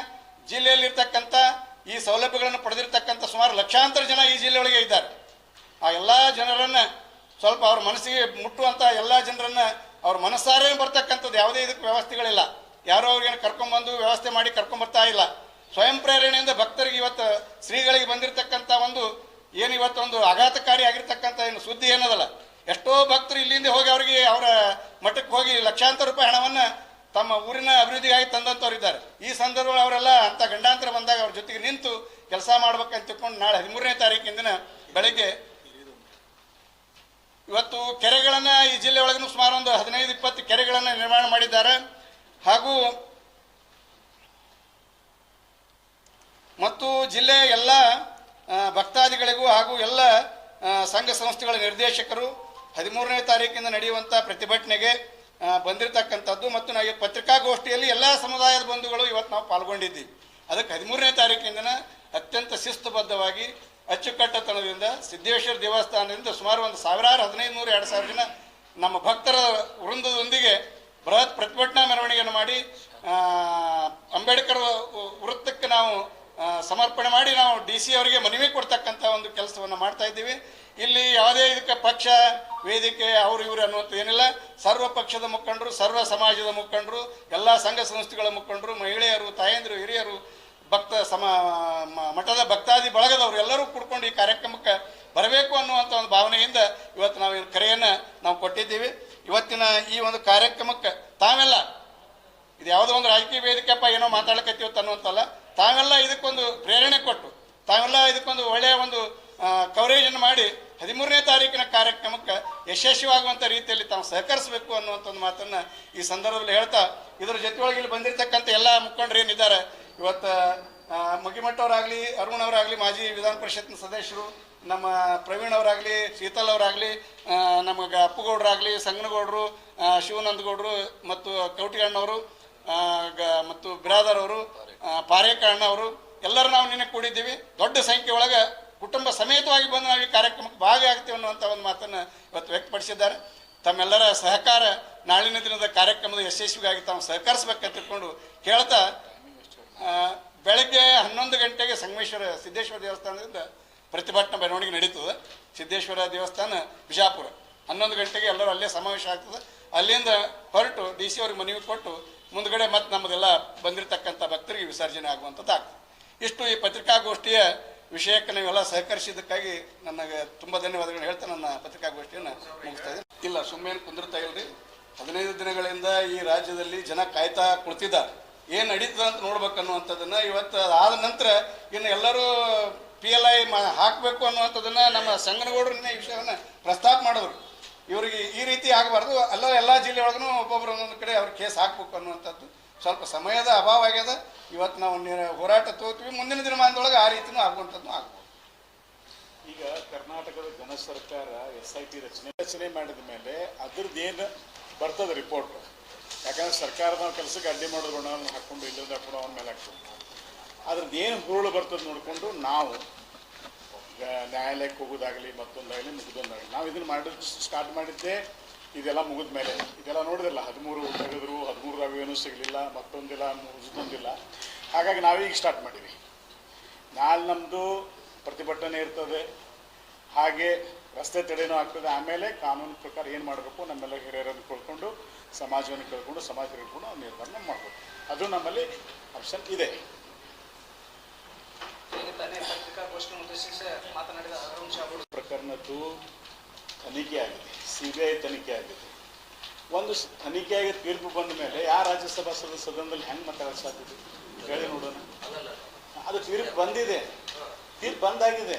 [SPEAKER 1] ಜಿಲ್ಲೆಯಲ್ಲಿರ್ತಕ್ಕಂಥ ಈ ಸೌಲಭ್ಯಗಳನ್ನು ಪಡೆದಿರ್ತಕ್ಕಂಥ ಸುಮಾರು ಲಕ್ಷಾಂತರ ಜನ ಈ ಜಿಲ್ಲೆಯೊಳಗೆ ಇದ್ದಾರೆ. ಆ ಎಲ್ಲ ಜನರನ್ನು ಸ್ವಲ್ಪ ಅವ್ರ ಮನಸ್ಸಿಗೆ ಮುಟ್ಟುವಂಥ ಎಲ್ಲ ಜನರನ್ನು ಅವ್ರ ಮನಸ್ಸಾರೇ ಬರ್ತಕ್ಕಂಥದ್ದು ಯಾವುದೇ ಇದಕ್ಕೆ ವ್ಯವಸ್ಥೆಗಳಿಲ್ಲ. ಯಾರೋ ಅವ್ರಿಗೇನು ಕರ್ಕೊಂಬಂದು ವ್ಯವಸ್ಥೆ ಮಾಡಿ ಕರ್ಕೊಂಬರ್ತಾ ಇಲ್ಲ. ಸ್ವಯಂ ಪ್ರೇರಣೆಯಿಂದ ಭಕ್ತರಿಗೆ ಇವತ್ತು ಶ್ರೀಗಳಿಗೆ ಬಂದಿರತಕ್ಕಂಥ ಒಂದು ಏನು ಇವತ್ತೊಂದು ಆಘಾತಕಾರಿ ಆಗಿರ್ತಕ್ಕಂಥ ಏನು ಸುದ್ದಿ ಏನದಲ್ಲ? ಎಷ್ಟೋ ಭಕ್ತರು ಇಲ್ಲಿಂದ ಹೋಗಿ ಅವರಿಗೆ ಅವರ ಮಠಕ್ಕೆ ಹೋಗಿ ಲಕ್ಷಾಂತರ ರೂಪಾಯಿ ಹಣವನ್ನು ತಮ್ಮ ಊರಿನ ಅಭಿವೃದ್ಧಿಗಾಗಿ ತಂದಂಥವ್ರು ಇದ್ದಾರೆ ಈ ಸಂದರ್ಭದಲ್ಲಿ ಅವರೆಲ್ಲ ಅಂತ ಗಂಡಾಂತರ ಬಂದಾಗ ಅವ್ರ ಜೊತೆಗೆ ನಿಂತು ಕೆಲಸ ಮಾಡ್ಬೇಕಂತ ತಿಳ್ಕೊಂಡು ನಾಳೆ ಹದಿಮೂರನೇ ತಾರೀಕಿನ ದಿನ ಬೆಳಗ್ಗೆ ಇವತ್ತು ಕೆರೆಗಳನ್ನು ಈ ಜಿಲ್ಲೆ ಒಳಗೂ ಸುಮಾರು ಒಂದು ಹದಿನೈದು ಇಪ್ಪತ್ತು ಕೆರೆಗಳನ್ನು ನಿರ್ಮಾಣ ಮಾಡಿದ್ದಾರೆ. ಹಾಗೂ ಮತ್ತು ಜಿಲ್ಲೆಯ ಎಲ್ಲ ಭಕ್ತಾದಿಗಳಿಗೂ ಹಾಗೂ ಎಲ್ಲ ಸಂಘ ಸಂಸ್ಥೆಗಳ ನಿರ್ದೇಶಕರು ಹದಿಮೂರನೇ ತಾರೀಕಿನಿಂದ ನಡೆಯುವಂಥ ಪ್ರತಿಭಟನೆಗೆ ಬಂದಿರತಕ್ಕಂಥದ್ದು ಮತ್ತು ನಾವು ಪತ್ರಿಕಾಗೋಷ್ಠಿಯಲ್ಲಿ ಎಲ್ಲ ಸಮುದಾಯದ ಬಂಧುಗಳು ಇವತ್ತು ನಾವು ಪಾಲ್ಗೊಂಡಿದ್ದೀವಿ ಅದಕ್ಕೆ ಹದಿಮೂರನೇ ತಾರೀಕಿನಿಂದ ಅತ್ಯಂತ ಶಿಸ್ತುಬದ್ಧವಾಗಿ ಅಚ್ಚುಕಟ್ಟತನದಿಂದ ಸಿದ್ದೇಶ್ವರ ದೇವಸ್ಥಾನದಿಂದ ಸುಮಾರು ಒಂದು ಸಾವಿರಾರು ಹದಿನೈದು ನೂರು ಎರಡು ಸಾವಿರ ಜನ ನಮ್ಮ ಭಕ್ತರ ವೃಂದದೊಂದಿಗೆ ಬೃಹತ್ ಪ್ರತಿಭಟನಾ ಮೆರವಣಿಗೆಯನ್ನು ಮಾಡಿ ಅಂಬೇಡ್ಕರ್ ವೃ- ವೃತ್ತಕ್ಕೆ ನಾವು ಆ, ಸಮರ್ಪಣೆ ಮಾಡಿ ನಾವು ಡಿ ಸಿ ಅವರಿಗೆ ಮನವಿ ಕೊಡ್ತಕ್ಕಂಥ ಒಂದು ಕೆಲಸವನ್ನು ಮಾಡ್ತಾ ಇದ್ದೀವಿ. ಇಲ್ಲಿ ಯಾವುದೇ ಇದಕ್ಕೆ ಪಕ್ಷ, ವೇದಿಕೆ, ಅವರು ಇವರು ಅನ್ನುವಂಥ ಏನಿಲ್ಲ. ಸರ್ವ ಪಕ್ಷದ ಮುಖಂಡರು, ಸರ್ವ ಸಮಾಜದ ಮುಖಂಡರು, ಎಲ್ಲ ಸಂಘ ಸಂಸ್ಥೆಗಳ ಮುಖಂಡರು, ಮಹಿಳೆಯರು, ತಾಯಂದಿರು, ಹಿರಿಯರು, ಭಕ್ತ ಸಮ ಮಠದ ಭಕ್ತಾದಿ ಬಳಗದವರು ಎಲ್ಲರೂ ಕೂಡ್ಕೊಂಡು ಈ ಕಾರ್ಯಕ್ರಮಕ್ಕೆ ಬರಬೇಕು ಅನ್ನುವಂಥ ಒಂದು ಭಾವನೆಯಿಂದ ಇವತ್ತು ನಾವು ಕರೆಯನ್ನು ನಾವು ಕೊಟ್ಟಿದ್ದೀವಿ. ಇವತ್ತಿನ ಈ ಒಂದು ಕಾರ್ಯಕ್ರಮಕ್ಕೆ ತಾವೆಲ್ಲ, ಇದು ಯಾವುದೋ ಒಂದು ರಾಜಕೀಯ ವೇದಿಕೆಪ್ಪ ಏನೋ ಮಾತಾಡಕತ್ತೀವತ್ತು ಅನ್ನುವಂತಲ್ಲ ತಾವೆಲ್ಲ ಇದಕ್ಕೊಂದು ಪ್ರೇರಣೆ ಕೊಟ್ಟು, ತಾವೆಲ್ಲ ಇದಕ್ಕೊಂದು ಒಳ್ಳೆಯ ಒಂದು ಕವರೇಜನ್ನು ಮಾಡಿ, ಹದಿಮೂರನೇ ತಾರೀಕಿನ ಕಾರ್ಯಕ್ರಮಕ್ಕೆ ಯಶಸ್ವಿಯಾಗುವಂಥ ರೀತಿಯಲ್ಲಿ ತಾವು ಸಹಕರಿಸಬೇಕು ಅನ್ನುವಂಥ ಒಂದು ಮಾತನ್ನು ಈ ಸಂದರ್ಭದಲ್ಲಿ ಹೇಳ್ತಾ, ಇದರ ಜೊತೆಯೊಳಗೆ ಇಲ್ಲಿ ಬಂದಿರತಕ್ಕಂಥ ಎಲ್ಲ ಮುಖಂಡರು ಏನಿದ್ದಾರೆ, ಇವತ್ತು ಮುಗಿಮಠವರಾಗಲಿ ಅರುಣ್ ಅವರಾಗಲಿ, ಮಾಜಿ ವಿಧಾನ ಪರಿಷತ್ನ ಸದಸ್ಯರು, ನಮ್ಮ ಪ್ರವೀಣ್ ಅವರಾಗಲಿ, ಶೀತಲ್ ಅವರಾಗಲಿ ನಮಗೆ ಅಪ್ಪುಗೌಡರಾಗಲಿ, ಸಂಗನಗೌಡರು ಶಿವನಂದಗೌಡರು ಮತ್ತು ಕೌಟಿಗಣ್ಣವರು ಮತ್ತು ಬಿರಾದರ್ ಅವರು ಪಾರೇಕರ್ಣ ಅವರು, ಎಲ್ಲರೂ ನಾವು ನಿನ್ನೆ ಕೂಡಿದ್ದೀವಿ. ದೊಡ್ಡ ಸಂಖ್ಯೆ ಒಳಗೆ ಕುಟುಂಬ ಸಮೇತವಾಗಿ ಬಂದು ನಾವು ಈ ಕಾರ್ಯಕ್ರಮಕ್ಕೆ ಭಾಗಿಯಾಗ್ತೀವಿ ಅನ್ನುವಂಥ ಒಂದು ಮಾತನ್ನು ಇವತ್ತು ವ್ಯಕ್ತಪಡಿಸಿದ್ದಾರೆ. ತಮ್ಮೆಲ್ಲರ ಸಹಕಾರ ನಾಳಿನ ದಿನದ ಕಾರ್ಯಕ್ರಮದ ಯಶಸ್ವಿಗಾಗಿ ತಾವು ಸಹಕರಿಸ್ಬೇಕಂತ ತಿಳ್ಕೊಂಡು ಕೇಳ್ತಾ ಬೆಳಗ್ಗೆ ಹನ್ನೊಂದು ಗಂಟೆಗೆ ಸಂಗಮೇಶ್ವರ ಸಿದ್ದೇಶ್ವರ ದೇವಸ್ಥಾನದಿಂದ ಪ್ರತಿಭಟನಾ ಬೆಳವಣಿಗೆ ನಡೀತದೆ. ಸಿದ್ದೇಶ್ವರ ದೇವಸ್ಥಾನ, ಬಿಜಾಪುರ. ಹನ್ನೊಂದು ಗಂಟೆಗೆ ಎಲ್ಲರೂ ಅಲ್ಲೇ ಸಮಾವೇಶ ಆಗ್ತದೆ. ಅಲ್ಲಿಂದ ಹೊರಟು ಡಿ ಸಿ ಅವ್ರಿಗೆ ಮನವಿ ಕೊಟ್ಟು ಮುಂದ್ಗಡೆ ಮತ್ತೆ ನಮಗೆಲ್ಲ ಬಂದಿರತಕ್ಕಂಥ ಭಕ್ತರಿಗೆ ವಿಸರ್ಜನೆ ಆಗುವಂಥದ್ದು ಆಗ್ತದೆ ಇಷ್ಟು ಈ ಪತ್ರಿಕಾಗೋಷ್ಠಿಯ ವಿಷಯಕ್ಕೆ ನೀವೆಲ್ಲ ಸಹಕರಿಸಿದ್ದಕ್ಕಾಗಿ ನನಗೆ ತುಂಬ ಧನ್ಯವಾದಗಳು. ಹೇಳ್ತಾ ನನ್ನ ಪತ್ರಿಕಾಗೋಷ್ಠಿಯನ್ನು ಮುಗಿಸ್ತಾ ಇದ್ದೀನಿ. ಇಲ್ಲ, ಸುಮ್ಮನೆ ಕುಂದಿರ್ತಾ ಇಲ್ರಿ. ಹದಿನೈದು ದಿನಗಳಿಂದ ಈ ರಾಜ್ಯದಲ್ಲಿ ಜನ ಕಾಯ್ತಾ ಕುಳಿತಿದ್ದಾರೆ. ಏನು ನಡೀತದ ಅಂತ ನೋಡ್ಬೇಕು ಅನ್ನುವಂಥದ್ದನ್ನ ಇವತ್ತು ಆದ ನಂತರ ಇನ್ನು ಎಲ್ಲರೂ ಪಿ ಎಲ್ ಐ ಹಾಕಬೇಕು ಅನ್ನುವಂಥದ್ದನ್ನು ನಮ್ಮ ಸಂಗನಗೌಡರು ಈ ವಿಷಯವನ್ನು ಪ್ರಸ್ತಾಪ ಮಾಡಿದ್ರು. ಇವರಿಗೆ ಈ ರೀತಿ ಆಗಬಾರ್ದು. ಅಲ್ಲ, ಎಲ್ಲ ಜಿಲ್ಲೆಯೊಳಗೂ ಒಬ್ಬೊಬ್ಬರು ಒಂದೊಂದು ಕಡೆ ಅವ್ರಿಗೆ ಕೇಸ್ ಹಾಕ್ಬೇಕು ಅನ್ನುವಂಥದ್ದು ಸ್ವಲ್ಪ ಸಮಯದ ಅಭಾವ ಆಗ್ಯದ. ಇವತ್ತು ನಾವು ಹೋರಾಟ ತೋತೀವಿ. ಮುಂದಿನ ದಿನಮಾನದೊಳಗೆ ಆ ರೀತಿನೂ ಆಗುವಂಥದ್ದು ಆಗ್ಬೋದು.
[SPEAKER 2] ಈಗ ಕರ್ನಾಟಕದ ಜನ ಸರ್ಕಾರ ಎಸ್ ಐ ಟಿ ರಚನೆ ರಚನೆ ಮಾಡಿದ ಮೇಲೆ ಅದ್ರದ್ದು ಏನು ಬರ್ತದೆ ರಿಪೋರ್ಟ್ ಯಾಕಂದ್ರೆ ಸರ್ಕಾರದ ಕೆಲಸಕ್ಕೆ ಅಡ್ಡಿ ಮಾಡೋದು ಋಣವನ್ನು ಹಾಕ್ಕೊಂಡು ಇಲ್ಲದ ಹಾಕೊಂಡು ಅವನ ಮೇಲೆ ಹಾಕ್ಕೊಂಡು ಅದ್ರದ್ದು ಏನು ಹುರುಳು ಬರ್ತದೆ ನೋಡಿಕೊಂಡು ನಾವು ನ್ಯಾಯಾಲಯಕ್ಕೆ ಹೋಗೋದಾಗಲಿ ಮತ್ತೊಂದಾಗಲಿ ಮುಗಿದೊಂದಾಗಲಿ ನಾವು ಇದನ್ನು ಮಾಡಿ ಸ್ಟಾರ್ಟ್ ಮಾಡಿದ್ದೆ ಇದೆಲ್ಲ ಮುಗಿದ ಮೇಲೆ. ಇದೆಲ್ಲ ನೋಡಿದಿಲ್ಲ ಹದಿಮೂರು ತೆಗೆದ್ರು, ಹದಿಮೂರು ಏನೂ ಸಿಗಲಿಲ್ಲ, ಮತ್ತೊಂದಿಲ್ಲ ಮುಗಿದೊಂದಿಲ್ಲ ಹಾಗಾಗಿ ನಾವೀಗ ಸ್ಟಾರ್ಟ್ ಮಾಡಿವಿ. ನಾಳೆ ನಮ್ಮದು ಪ್ರತಿಭಟನೆ ಇರ್ತದೆ. ಹಾಗೆ ರಸ್ತೆ ತಡೆನೂ ಆಗ್ತದೆ. ಆಮೇಲೆ ಕಾನೂನು ಪ್ರಕಾರ ಏನು ಮಾಡಬೇಕು ನಮ್ಮೆಲ್ಲ ಹಿರಿಯರನ್ನು ಕೇಳ್ಕೊಂಡು, ಸಮಾಜವನ್ನು ಕೇಳ್ಕೊಂಡು, ಸಮಾಜ ಹಿಡ್ಕೊಂಡು ನಿರ್ಧಾರ ಮಾಡಬೇಕು. ಅದು ನಮ್ಮಲ್ಲಿ ಆಪ್ಷನ್ ಇದೆ.
[SPEAKER 3] ಮಾತನಾಡಿದ
[SPEAKER 2] ಪ್ರಕರಣದ್ದು ತನಿಖೆ ಆಗಿದೆ. ಸಿ ಬಿ ತನಿಖೆ ಆಗಿದೆ. ಒಂದು ತನಿಖೆ ತನಿಖೆಯಾಗಿ ತೀರ್ಪು ಬಂದ ಮೇಲೆ ಯಾವ ರಾಜ್ಯಸಭಾ ಸದನದಲ್ಲಿ ಹೆಂಗೆ ಮಾತಾಡೋದು ಸಾಧ್ಯತೆ ಹೇಳಿ ನೋಡೋಣ. ಅದು ತೀರ್ಪು ಬಂದಿದೆ. ತೀರ್ಪು ಬಂದಾಗಿದೆ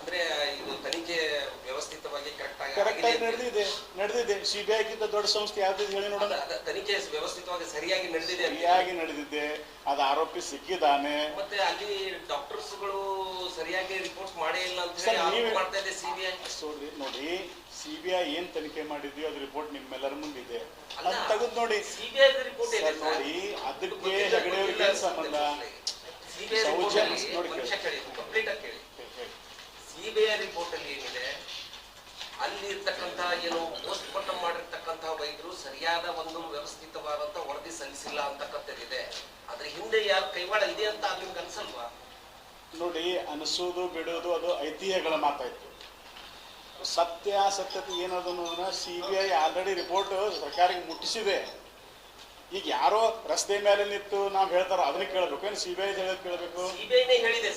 [SPEAKER 4] ಅಂದ್ರೆ ಇದು ತನಿಖೆ ವ್ಯವಸ್ಥಿತವಾಗಿ ಕರೆಕ್ಟ್ ಆಗಿ
[SPEAKER 2] ಕರೆಕ್ಟ್ ಆಗಿ
[SPEAKER 4] ಆಗಿದೆ ಅಂತ-
[SPEAKER 2] ನಡೆದಿದೆ ನಡೆದಿದೆ. ಸಿಬಿಐಗಿಂತ ದೊಡ್ಡ ಸಂಸ್ಥೆ ಯಾವ್ದು ಹೇಳಿ ನೋಡೋಣ.
[SPEAKER 4] ತನಿಖೆ ವ್ಯವಸ್ಥಿತವಾಗಿ ಸರಿಯಾಗಿ ನಡೆದಿದೆ.
[SPEAKER 2] ಸರಿಯಾಗಿ ನಡೆದಿದೆ. ಅದು ಆರೋಪಿ ಸಿಕ್ಕಿದ್ದಾನೆ.
[SPEAKER 4] ಮತ್ತೆ ಅಲ್ಲಿ ಡಾಕ್ಟರ್ಸ್ಗಳು ಸರಿಯಾಗಿ ರಿಪೋರ್ಟ್ ಮಾಡೇ ಇಲ್ಲ ಅಂತ ಹೇಳಿ ಮಾಡ್ತಾ ಇದೆ ಸಿಬಿಐ
[SPEAKER 2] ನೋಡಿ ನೋಡಿ ಸಿಬಿಐ ಏನ್ ತನಿಖೆ ಮಾಡಿದ್ವಿ ಅದು ರಿಪೋರ್ಟ್ ನಿಮ್ಮೆಲ್ಲರ ಮುಂದಿದೆ. ಅದು ತೆಗೆದು ನೋಡಿ.
[SPEAKER 4] ಸಿಬಿಐ ರಿಪೋರ್ಟ್ ಇದೆ
[SPEAKER 2] ನೋಡಿ, ಅದಕ್ಕೆ ಹೆಗಡೆಯವ್ರಿಗೆ ಸಂಬಂಧ?
[SPEAKER 4] ಸಿಬಿಐ
[SPEAKER 2] ನೋಡಿ
[SPEAKER 4] ಕಂಪ್ಲೀಟ್ ಆಗಿ ಕೇಳಿ. ಸಿಬಿಐ ರಿಪೋರ್ಟ್ ಅಲ್ಲಿ ಏನಿದೆ? ಅಲ್ಲಿ ಇರ್ತಕ್ಕಂತಹ ಏನು ಪೋಸ್ಟ್ ಮಾರ್ಟಮ್ ಮಾಡಿರ್ತಕ್ಕಂತಹ ವೈದ್ಯರು ಸರಿಯಾದ ಒಂದು ವ್ಯವಸ್ಥಿತವಾದಂತ ವರದಿ ಸಲ್ಲಿಸಿಲ್ಲ ಅಂತಕ್ಕಂಥದ್ದಿದೆ ಅದ್ರ ಹಿಂದೆ ಯಾರು ಕೈವಾಡ ಇದೆ ಅಂತ ನಿಮ್ಗೆ ಅನ್ಸಲ್ವಾ
[SPEAKER 2] ನೋಡಿ, ಅನಿಸೋದು, ಬಿಡೋದು ಅದು ಐತಿಹ್ಯಗಳ ಮಾತಾಯ್ತು. ಸತ್ಯಾಸತ್ಯತೆ ಏನದನ್ನು C B I already report ಸರ್ಕಾರಕ್ಕೆ ಮುಟ್ಟಿಸಿದೆ. ಈಗ ಯಾರೋ ರಸ್ತೆ ಮೇಲೆ ನಿಂತು ನಾವು ಹೇಳ್ತಾರ ಅದನ್ನ ಕೇಳಬೇಕು. ಏನು ಸಿಬಿಐ ಹೇಳೋದು ಕೇಳಬೇಕು?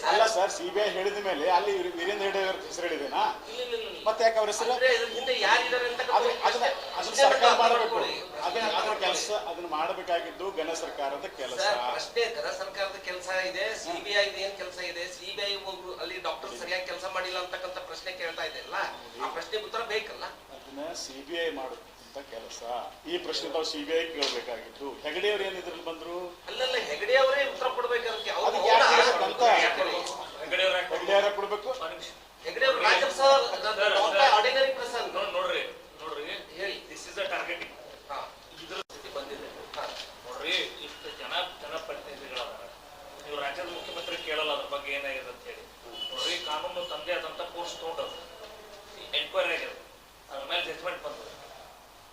[SPEAKER 2] ಅಲ್ಲ ಸರ್ ಸಿಬಿಐ ಹೇಳಿದ ಮೇಲೆ ಅಲ್ಲಿ ವೀರ- ವೀರೇಂದ್ರ ಹೆಗಡೆ ಅವ್ರ ಹೆಸರು ಹೇಳಿದೇನಾ. ಮತ್ತೆ ಯಾಕೆ ಅವ್ರ ಹೆಸರು?
[SPEAKER 4] ಅಂದ್ರೆ
[SPEAKER 2] ಅದನ್ನ
[SPEAKER 4] ಪ್ರಶ್ನೆ
[SPEAKER 2] ಸರ್ಕಾರ ಮಾಡಬೇಕು. ಅದನ್ನ ಅದನ್ನ ಕೆಲಸ ಅದನ್ನ ಮಾಡಬೇಕಾಗಿದ್ದು ಘನ ಸರ್ಕಾರದ ಕೆಲಸ.
[SPEAKER 4] ಅಷ್ಟೇ ಪ್ರಶ್ನೆ ಘನ ಸರ್ಕಾರದ ಕೆಲಸ ಇದೆ ಸಿಬಿಐ ಏನ್ ಕೆಲಸ ಇದೆ? ಸಿಬಿಐ ಒಬ್ರು ಅಲ್ಲಿ ಡಾಕ್ಟರ್ ಸರಿಯಾಗಿ ಕೆಲಸ ಮಾಡಿಲ್ಲ ಅಂತಕ್ಕಂಥ ಪ್ರಶ್ನೆ ಕೇಳ್ತಾ ಇದೆ ಅಲ್ಲ? ಆ ಪ್ರಶ್ನೆಗೆ ಉತ್ತರ ಬೇಕಲ್ಲ?
[SPEAKER 2] ಅದನ್ನ ಸಿಬಿಐ ಐ ಮಾಡುವಂತ ಕೆಲಸ. ಈ ಪ್ರಶ್ನೆ ತಾವು ಸಿ ಬಿ ಐ ಕೇಳಬೇಕಾಗಿತ್ತು. ಹೆಗಡೆ ಅವ್ರು ಏನ್ ಇದ್ರಲ್ಲಿ ಬಂದ್ರು?
[SPEAKER 4] ಅಲ್ಲಲ್ಲ ಹೆಗಡೆ ಅವರೇ ಉತ್ತರ ಕೊಡ್ಬೇಕಾದ್ರೆ ಅವ್ರು? ಹೆಗಡೆ
[SPEAKER 2] ಯಾರ ಕೊಡ್ಬೇಕು?
[SPEAKER 4] ಹೆಗಡೆ ಅವರು ಆರ್ಡಿನರಿ ಪರ್ಸನ್
[SPEAKER 5] ನೋಡ್ರಿ ನೋಡ್ರಿ
[SPEAKER 4] ಹೇಳಿ
[SPEAKER 5] ದಿಸ್ ಇಸ್ ಅ ಟಾರ್ಗೆಟಿಂಗ್
[SPEAKER 4] ಹಾ
[SPEAKER 5] ಇದ್ರ
[SPEAKER 4] ಸ್ಥಿತಿ ಬಂದಿದೆ ಹಾ.
[SPEAKER 5] ನೋಡ್ರಿ ಇಷ್ಟು ಜನ ಜನಪ್ರತಿನಿಧಿಗಳದಾರ ನೀವು ರಾಜ್ಯದ ಮುಖ್ಯಮಂತ್ರಿ ಕೇಳಲ್ಲ ಅದ್ರ ಬಗ್ಗೆ ಏನಾಗಿದೆ ಅಂತ ಹೇಳಿ ನೋಡ್ರಿ ಕಾನೂನು ತಂದೆ ಆದಂತ ಕೋರ್ಸ್ ತಗೊಂಡು ಎನ್ಕ್ವೈರಿ ಆಗಿದೆ ಅದ್ರ ಮೇಲೆ ಜಜ್ಮೆಂಟ್ ಬಂದದ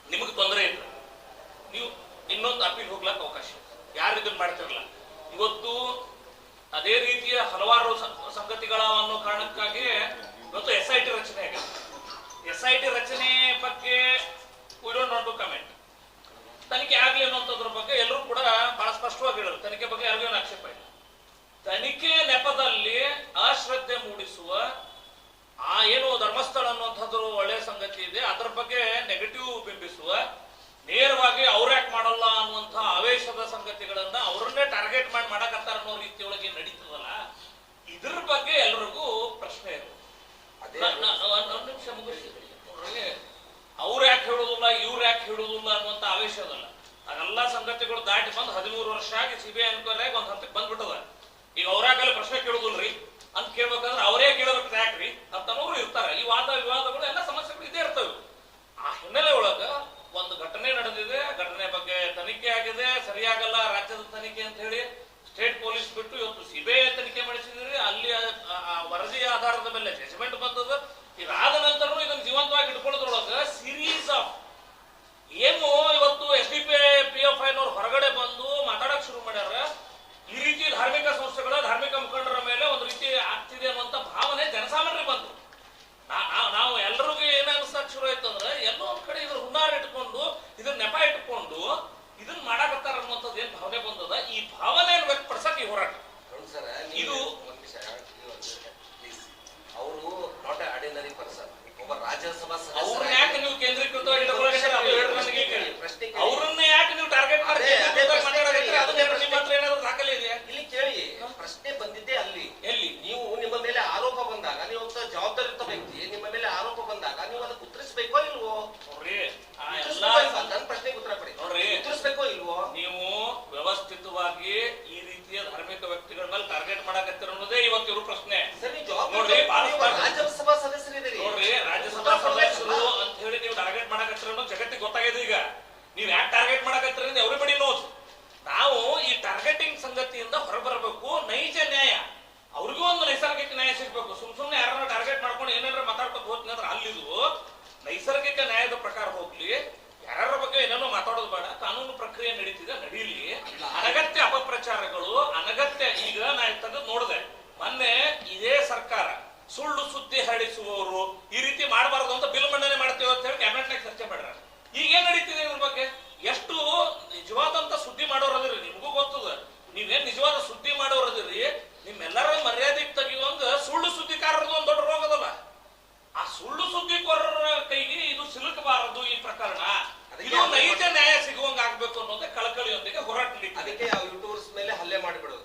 [SPEAKER 5] ನಿಮಗೆ ತೊಂದರೆ ಇಲ್ಲ ನೀವು ಇನ್ನೊಂದು ಅಪೀಲ್ ಹೋಗ್ಲಕ್ಕೆ ಅವಕಾಶ ಇದೆ. ಯಾರು ಇದನ್ನ ಮಾಡ್ತಿರಲ್ಲ ಇವತ್ತು ಅದೇ ರೀತಿಯ ಹಲವಾರು ಸ- ಸಂಗತಿಗಳ ಅನ್ನೋ ಕಾರಣಕ್ಕಾಗಿ ಇವತ್ತು ಎಸ್ ಐ ಟಿ ರಚನೆ ಆಗಿದೆ ಎಸ್ ಐ ಟಿ ರಚನೆ ಬಗ್ಗೆ we don't not to comment ತನಿಖೆ ಆಗ್ಲಿ ಅನ್ನೋಂಥದ್ರ ಬಗ್ಗೆ ಎಲ್ಲರೂ ಕೂಡ ಬಹಳ ಸ್ಪಷ್ಟವಾಗಿ ಹೇಳಿದ್ರು ತನಿಖೆ ಬಗ್ಗೆ ಯಾರಿಗೂ ಏನು ಆಕ್ಷೇಪ ಇಲ್ಲ ತನಿಖೆ ನೆಪದಲ್ಲಿ ಅಶ್ರದ್ಧೆ ಮೂಡಿಸುವ ಆ ಏನು ಧರ್ಮಸ್ಥಳ ಅನ್ನುವಂಥದ್ದು ಒಳ್ಳೆಯ ಸಂಗತಿ ಇದೆ ಅದರ ಬಗ್ಗೆ ನೆಗೆಟಿವ್ ಬಿಂಬಿಸುವ ನೇರವಾಗಿ ಅವ್ರ್ಯಾಕ್ ಮಾಡಲ್ಲ ಅನ್ನುವಂಥ ಆವೇಶದ ಸಂಗತಿಗಳನ್ನ ಅವ್ರನ್ನೇ ಟಾರ್ಗೆಟ್ ಮಾಡಿ ಮಾಡಕತ್ತಾರ ಅನ್ನೋ ರೀತಿಯೊಳಗೆ ನಡೀತದಲ್ಲ ಇದ್ರ ಬಗ್ಗೆ ಎಲ್ರಿಗೂ ಪ್ರಶ್ನೆ ಇದೆ
[SPEAKER 4] ಅದೇ
[SPEAKER 5] ನ- ನ- ಒಂದ್- ಒಂದ್ ನಿಮಿಷ ಮುಗಿಸ್ತೀನಿ. ನೋಡ್ರಿ ಅವ್ರು ಯಾಕೆ ಹೇಳುದಿಲ್ಲ, ಇವ್ರು ಯಾಕೆ ಹೇಳುದಿಲ್ಲ ಅನ್ನುವಂತ ಆವೇಶ ಅದಲ್ಲ. ಅದೆಲ್ಲ ಸಂಗತಿಗಳು ದಾಟಿ ಬಂದು ಹದಿಮೂರು ವರ್ಷ ಆಗಿ ಸಿಬಿಐ ಅನ್ಕೊಂಡ್ರೆ ಒಂದ್ ಹಂತಕ್ಕೆ ಬಂದ್ಬಿಟ್ಟದ. ಈಗ ಅವ್ರಾಗಲ್ಲ ಪ್ರಶ್ನೆ ಕೇಳುದಿಲ್ರಿ? ಅಂತ ಕೇಳ್ಬೇಕಂದ್ರೆ ಅವರೇ ಕೇಳಬೇಕು ಯಾಕ್ರಿ ಅಂತನೋರು ಇರ್ತಾರೆ. ಈ ವಾದ ವಿವಾದಗಳು ಎಲ್ಲ ಸಮಸ್ಯೆಗಳು ಇದೇ ಇರ್ತವೆ. ಆ ಹಿನ್ನೆಲೆ ಒಳಗ ಒಂದು ಘಟನೆ ನಡೆದಿದೆ. ಘಟನೆ ಬಗ್ಗೆ ತನಿಖೆ ಆಗಿದೆ. ಸರಿಯಾಗಲ್ಲ ರಾಜ್ಯದ ತನಿಖೆ ಅಂತ ಹೇಳಿ ಸ್ಟೇಟ್ ಪೊಲೀಸ್ ಬಿಟ್ಟು ಇವತ್ತು ಸಿಬಿಐ ತನಿಖೆ ಮಾಡಿಸಿದ್ರಿ ಅಲ್ಲಿ ಆ- ವರದಿ ಆಧಾರದ ಮೇಲೆ ಜಜ್ಮೆಂಟ್ ಬಂದದ ಇದಾದ ನಂತರ ಇದನ್ನು ಜೀವಂತವಾಗಿ ಇಟ್ಕೊಳ್ಳೋದ್ರೊಳಗ ಸೀರೀಸ್ ಆಫ್ ಏನು ಇವತ್ತು S D P P F ಐನವ್ರು ಹೊರಗಡೆ ಬಂದು ಮಾತಾಡಕ್ ಶುರು ಮಾಡ್ಯಾರ ಈ ರೀತಿ ಧಾರ್ಮಿಕ ಸಂಸ್ಥೆಗಳ ಧಾರ್ಮಿಕ ಮುಖಂಡರ ಮೇಲೆ ಒಂದು ರೀತಿ ಆಗ್ತಿದೆ ಅನ್ನುವಂತ ಭಾವನೆ ಜನಸಾಮಾನ್ಯರಿಗೆ ಬಂತು ನಾ- ನಾ- ನಾವು ಎಲ್ರಿಗೂ ಏನ್ ಅನ್ಸಕ್ ಶುರು ಆಯ್ತು ಅಂದ್ರೆ ಎಲ್ಲೋ ಒಂದ್ ಕಡೆ ಇದ್ರ ಹುನ್ನಾರ ಇಟ್ಕೊಂಡು ಇದ್ರ ನೆಪ ಇಟ್ಕೊಂಡು ಇದನ್ನ ಮಾಡಾಕತ್ತಾರ ಅನ್ನುವಂಥದ್ದು ಏನ್ ಭಾವನೆ ಬಂದದ ಈ ಭಾವನೆಯನ್ನು ವ್ಯಕ್ತಪಡಿಸಕ್ ಈ ಹೋರಾಟ
[SPEAKER 4] ಅರುಣ್ ಸರ್
[SPEAKER 5] ಇದು-
[SPEAKER 4] ಒಂದು ನಿಮಿಷ ಪ್ಲೀಸ್ ಅವರು ನಾಟ್ ಆರ್ಡಿನರಿ ಪರ್ಸನ್ ಒಬ್ಬ ರಾಜ್ಯಸಭಾ
[SPEAKER 5] ಅವ್ರನ್ನ ಯಾಕೆ ನೀವು ಕೇಂದ್ರೀಕೃತವಾಗಿ ಇಟ್ಕೊಳ್ಳೋಕೆ ಅದು ಹೇಳಿ ನನಗೆ ಈಗ.
[SPEAKER 4] ಪ್ರಶ್ನೆ ಕೇಳಿ.
[SPEAKER 5] ಅವ್ರನ್ನ ಯಾಕೆ ನೀವು ಟಾರ್ಗೆಟ್ ಮಾಡಿ
[SPEAKER 4] ಅದೇ- ಅದೇ
[SPEAKER 5] ಕೇಂದ್ರೀಕೃತವಾಗಿ
[SPEAKER 4] ಪ್ರಶ್ನೆ
[SPEAKER 5] ಮಾತಾಡಕತ್ತೀರಿ?
[SPEAKER 4] ಕೇಳಿ.
[SPEAKER 5] ಅದನ್ನ ನಿಮ್ಮ ಹತ್ರ ಏನಾದ್ರು ದಾಖಲೆ ಇದೆಯಾ
[SPEAKER 4] ಇಲ್ಲಿ ಕೇಳಿ ಪ್ರಶ್ನೆ ಬಂದಿದ್ದೆ ಅಲ್ಲಿ
[SPEAKER 5] ಎಲ್ಲಿ
[SPEAKER 4] ನೀವು ನಿಮ್ಮ ಮೇಲೆ ಆರೋಪ ಬಂದಾಗ ನೀವು ಒಬ್ಬ ಜವಾಬ್ದಾರಿಯುತ ವ್ಯಕ್ತಿ ನಿಮ್ಮ ಮೇಲೆ ಆರೋಪ ಬಂದಾಗ ನೀವು ಅದಕ್ಕೆ ಉತ್ತರಿಸಬೇಕೋ ಇಲ್ವೋ
[SPEAKER 5] ನೋಡ್ರಿ ಆ
[SPEAKER 4] ಉತ್ತರಿಸ್ಬೇಕೋ
[SPEAKER 5] ಎಲ್ಲಾ
[SPEAKER 4] ಇಲ್ವಾ? ನನ್ನ ಪ್ರಶ್ನೆಗೆ ಉತ್ತರ ಕೊಡಿ
[SPEAKER 5] ನೋಡ್ರಿ.
[SPEAKER 4] ಉತ್ತರಿಸಬೇಕೋ ಇಲ್ವೋ
[SPEAKER 5] ನೀವು ಈ ರೀತಿಯ ಧಾರ್ಮಿಕ ವ್ಯಕ್ತಿಗಳ ಮೇಲೆ ಟಾರ್ಗೆಟ್ ಮಾಡಕತ್ತಿರ ಅನ್ನೋದೇ ಇವತ್ತು ಇರೋ ಪ್ರಶ್ನೆ. ನೋಡ್ರಿ,
[SPEAKER 4] ರಾಜ್ಯಸಭಾ ಸದಸ್ಯರಿದ್ದೀರಿ
[SPEAKER 5] ನೋಡ್ರಿ ರಾಜ್ಯಸಭಾ ಸದಸ್ಯರು ಅಂತ ಹೇಳಿ ನೀವು ಟಾರ್ಗೆಟ್ ಮಾಡಕತ್ತಿರ ಅನ್ನೋದು ಜಗತ್ತಿಗೆ ಗೊತ್ತಾಗಿದೆ ಈಗ. ನೀವ್ ಯಾಕೆ ಟಾರ್ಗೆಟ್ ಮಾಡಕತ್ತಿರ ಎವ್ರಿಬಡಿ ನೋಸ್ ನಾವು ಈ ಟಾರ್ಗೆಟಿಂಗ್ ಸಂಗತಿಯಿಂದ ಹೊರಬರಬೇಕು ನೈಜ ನ್ಯಾಯ. ಅವ್ರಿಗೂ ಒಂದು ನೈಸರ್ಗಿಕ ನ್ಯಾಯ ಸಿಗ್ಬೇಕು. ಸುಮ್ ಸುಮ್ನೆ ಯಾರನ್ನ ಟಾರ್ಗೆಟ್ ಮಾಡ್ಕೊಂಡು ಏನಾರ ಮಾತಾಡ್ಕೊಂಡು ಹೋಗ್ತೀನಿ ಅಂದ್ರೆ ಅಲ್ಲಿದು ನೈಸರ್ಗಿಕ ನ್ಯಾಯದ ಸುಳ್ಳು ಸುದ್ದಿ ಹರಡಿಸುವವರು ಈ ರೀತಿ ಮಾಡಬಾರದು ಅಂತ ಬಿಲ್ ಮಂಡನೆ ಮಾಡ್ತೇವೆ ಅಂತ ಹೇಳಿ ಕ್ಯಾಬಿನೆಟ್ನಾಗ ಚರ್ಚೆ ಮಾಡ್ಯಾರ. ಈಗ ಏನ್ ನಡೀತಿದೆ ಇದ್ರ ಬಗ್ಗೆ? ಎಷ್ಟು ನಿಜವಾದಂತ ಸುದ್ದಿ ಮಾಡೋರು ಅದಿರಿ ನಿಮಗೂ ಗೊತ್ತದ. ನೀವೇನ್ ನಿಜವಾದ ಸುದ್ದಿ ಮಾಡೋರ್ ಅದಿರಿ ನಿಮ್ಮೆಲ್ಲರ ಮರ್ಯಾದೆ ತೆಗೆಯುವಂಗ ಸುಳ್ಳು ಸುದ್ದಿಕಾರರದು ಒಂದ್ ದೊಡ್ಡ ರೋಗ ಅದಲ್ಲ. ಆ ಸುಳ್ಳು ಸುದ್ದಿಕೋರರ ಕೈಗೆ ಇದು ಸಿಲುಕಬಾರದು ಈ ಪ್ರಕರಣ. ಇದು ನೈಜ ನ್ಯಾಯ ಸಿಗುವಂಗ ಆಗ್ಬೇಕು ಅನ್ನೋದೇ ಕಳಕಳಿಯೊಂದಿಗೆ ಹೋರಾಟ
[SPEAKER 4] ಅದಕ್ಕೆ ಯೂಟ್ಯೂಬರ್ಸ್ ಮೇಲೆ ಹಲ್ಲೆ ಮಾಡಿಬಿಡೋದು?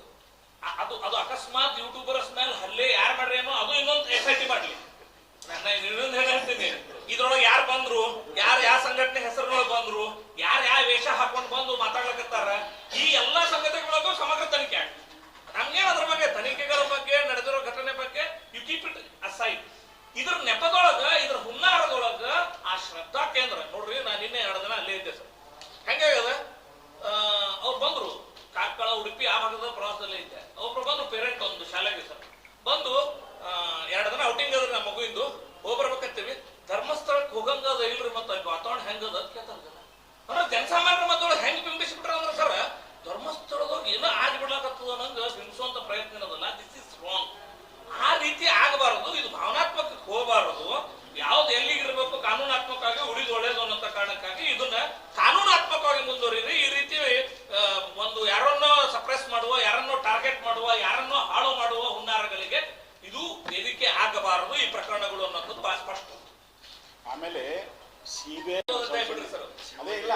[SPEAKER 5] ಅದು ಅದು ಅಕಸ್ಮಾತ್ ಯೂಟ್ಯೂಬರ್ಸ್ ಮೇಲೆ ಹಲ್ಲೆ ಯಾರು ಮಾಡ್ರೇನೋ ಅದು ಇನ್ನೊಂದು ಎಸ್ ಮಾಡ್ಲಿ. ನಾನು ಇನ್ನೊಂದು ಹೇಳಿ ಹೇಳ್ತೀನಿ. ಇದ್ರೊಳಗೆ ಯಾರು ಬಂದ್ರು, ಯಾರು ಯಾವ ಸಂಘಟನೆ ಹೆಸರುಗಳು ಬಂದ್ರು, ಯಾರು ಯಾವ ವೇಷ ಹಾಕೊಂಡು ಬಂದು ಮಾತಾಡ್ಲಕತ್ತಾರ, ಈ ಎಲ್ಲಾ ಸಂಗತಿಗಳಲ್ಲೂ ಸಮಗ್ರ ತನಿಖೆ ಆಗ್ಲಿ. ನಮ್ಗೇನ್ ಅದ್ರ ಬಗ್ಗೆ ತನಿಖೆಗಳ ಬಗ್ಗೆ, ನಡೆದಿರೋ ಘಟನೆ ಬಗ್ಗೆ ಯು ಕೀಪ್ ಇಟ್ ಅಸೈಡ್ ಇದ್ರ ನೆಪದೊಳಗ, ಇದ್ರ ಹುನ್ನಾರದೊಳಗ ಆ ಶ್ರದ್ಧಾ ಕೇಂದ್ರ, ನೋಡ್ರಿ ನಾನು ನಿನ್ನೆ ಎರಡು ದಿನ ಅಲ್ಲೇ ಇದ್ದೆ ಸರ್. ಹೆಂಗಾಗ್ಯದ ಅವ್ರು ಬಂದ್ರು. ಕಾಕಳ ಉಡುಪಿ ಆ ಭಾಗದ ಪ್ರವಾಸದಲ್ಲಿ ಇದ್ದೆ. ಒಬ್ರು ಬಂದ್ರು ಪೇರೆಂಟ್ ಒಂದು ಶಾಲೆಗೆ ಸರ್ ಬಂದು ಆ, ಎರಡು ದಿನ ಔಟಿಂಗ್ ಅದ್ರ ನಮ್ಮ ಮಗುವಿಂದು ಹೋಗಿ ಬರ್ಬೇಕಂತೀವಿ ಧರ್ಮಸ್ಥಳಕ್ಕೆ ಹೋಗಂಗದ ಇಲ್ರಿ ಮತ್ತೆ ಅಲ್ಲಿ ವಾತಾವರಣ ಹೆಂಗದ ಅಂತ ಕೇಳ್ತಾರ ಜನ ಅಂದ್ರೆ ಜನಸಾಮಾನ್ಯರ ಮತ್ತೊಳಗೆ ಹೆಂಗ್ ಬಿಂಬಿಸ್ಬಿಟ್ರ ಅಂದ್ರೆ ಸರ್ ಧರ್ಮಸ್ಥಳದಾಗ ಏನೋ ಆಗ್ಬಿಡ್ಲಾಕತ್ತದ ನಂಗೆ ಬಿಂಬಿಸುವಂತ ಪ್ರಯತ್ನ ಇರೋದಲ್ಲ ದಿಸ್ ಇಸ್ ರಾಂಗ್ ಆ ರೀತಿ ಆಗಬಾರದು ಇದು ಭಾವನಾತ್ಮಕಕ್ಕೆ ಹೋಗಬಾರದು ಯಾವ್ದು ಎಲ್ಲಿಗಿರ್ಬೇಕು ಕಾನೂನಾತ್ಮಕವಾಗಿ ಉಳಿದು ಒಳ್ಳೇದು ಅನ್ನೋ ಕಾರಣಕ್ಕಾಗಿ ಇದನ್ನ ಕಾನೂನಾತ್ಮಕವಾಗಿ ಮುಂದುವರಿರಿ ಈ ರೀತಿ ಆ, ಒಂದು ಯಾರನ್ನೋ ಸಪ್ರೆಸ್ ಮಾಡುವ ಯಾರನ್ನೋ ಟಾರ್ಗೆಟ್ ಮಾಡುವ ಯಾರನ್ನೋ ಹಾಳು ಮಾಡುವ ಹುನ್ನಾರಗಳಿಗೆ ಇದು ವೇದಿಕೆ ಆಗಬಾರದು ಈ ಪ್ರಕರಣಗಳು ಅನ್ನೋದು ಬಹಳ ಸ್ಪಷ್ಟ
[SPEAKER 2] ಆಮೇಲೆ ಸಿಬಿಐ
[SPEAKER 5] ಬಿಡ್ರಿ ಸರ್
[SPEAKER 2] ಅದೇ ಇಲ್ಲ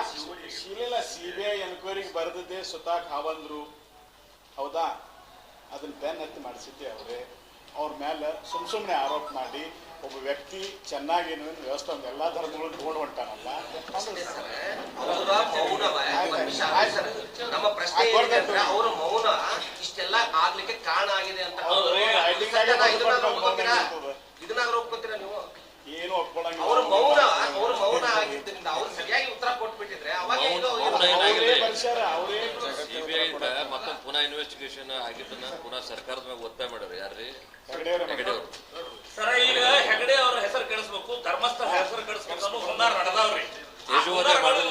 [SPEAKER 2] ಇಲ್ಲ ಸಿಬಿಐ ಎನ್ಕ್ವೈರಿಗೆ ಬರೆದಿದ್ದೆ ಸ್ವತಃ ಖಾವಂದ್ರು ಹೌದಾ ಅದನ್ನ ಬೆನ್ ಹತ್ತಿ ಮಾಡಿಸಿದ್ದೆ ಅವರೇ ಅವ್ರ ಮೇಲೆ ಸುಮ್ ಸುಮ್ಮನೆ ಆರೋಪ ಮಾಡಿ ಒಬ್ಬ ವ್ಯಕ್ತಿ ಚೆನ್ನಾಗಿ ಏನು ವ್ಯವಸ್ಥೆ ಒಂದು ಎಲ್ಲಾ ಧರ್ಮಗಳು ತಗೊಂಡು ಹೊಂಟಾನಲ್ಲ.
[SPEAKER 4] ಅವರ ಮೌನ ಇಷ್ಟೆಲ್ಲ ಆಗ್ಲಿಕ್ಕೆ ಕಾರಣ ಆಗಿದೆ ಅಂತ. ಇದನ್ನಾದ್ರೂ ಒಪ್ಕೋತೀರಾ ನೀವು?
[SPEAKER 2] ಏನು ಒಪ್ಕೊಳಂಗಿಲ್ಲ.
[SPEAKER 4] ಅವ್ರ ಮೌನ ಅವ್ರ ಮೌನ ಆಗಿದ್ದರಿಂದ ಅವ್ರು ಸರಿಯಾಗಿ
[SPEAKER 6] ಸಿಬಿಐ ಮತ್ತೊಂದು ಪುನಃ ಇನ್ವೆಸ್ಟಿಗೇಷನ್ ಆಗಿದ್ದನ್ನ ಪುನಃ ಸರ್ಕಾರದ ಮೇಲೆ ಒತ್ತಾಯ ಮಾಡ್ಯಾರ ಯಾರ್ರಿ? ಹೆಗಡೆ ಅವರು
[SPEAKER 5] ಸರ ಈಗ ಹೆಗಡೆ ಅವರ ಹೆಸರು ಕೆಡಿಸ್ಬೇಕು ಧರ್ಮಸ್ಥಳ ಹೆಸರು ಕೆಡಿಸ್ಬೇಕು ಅನ್ನೋ ಹುನ್ನಾರ ನಡೆದಾವ್ರಿ.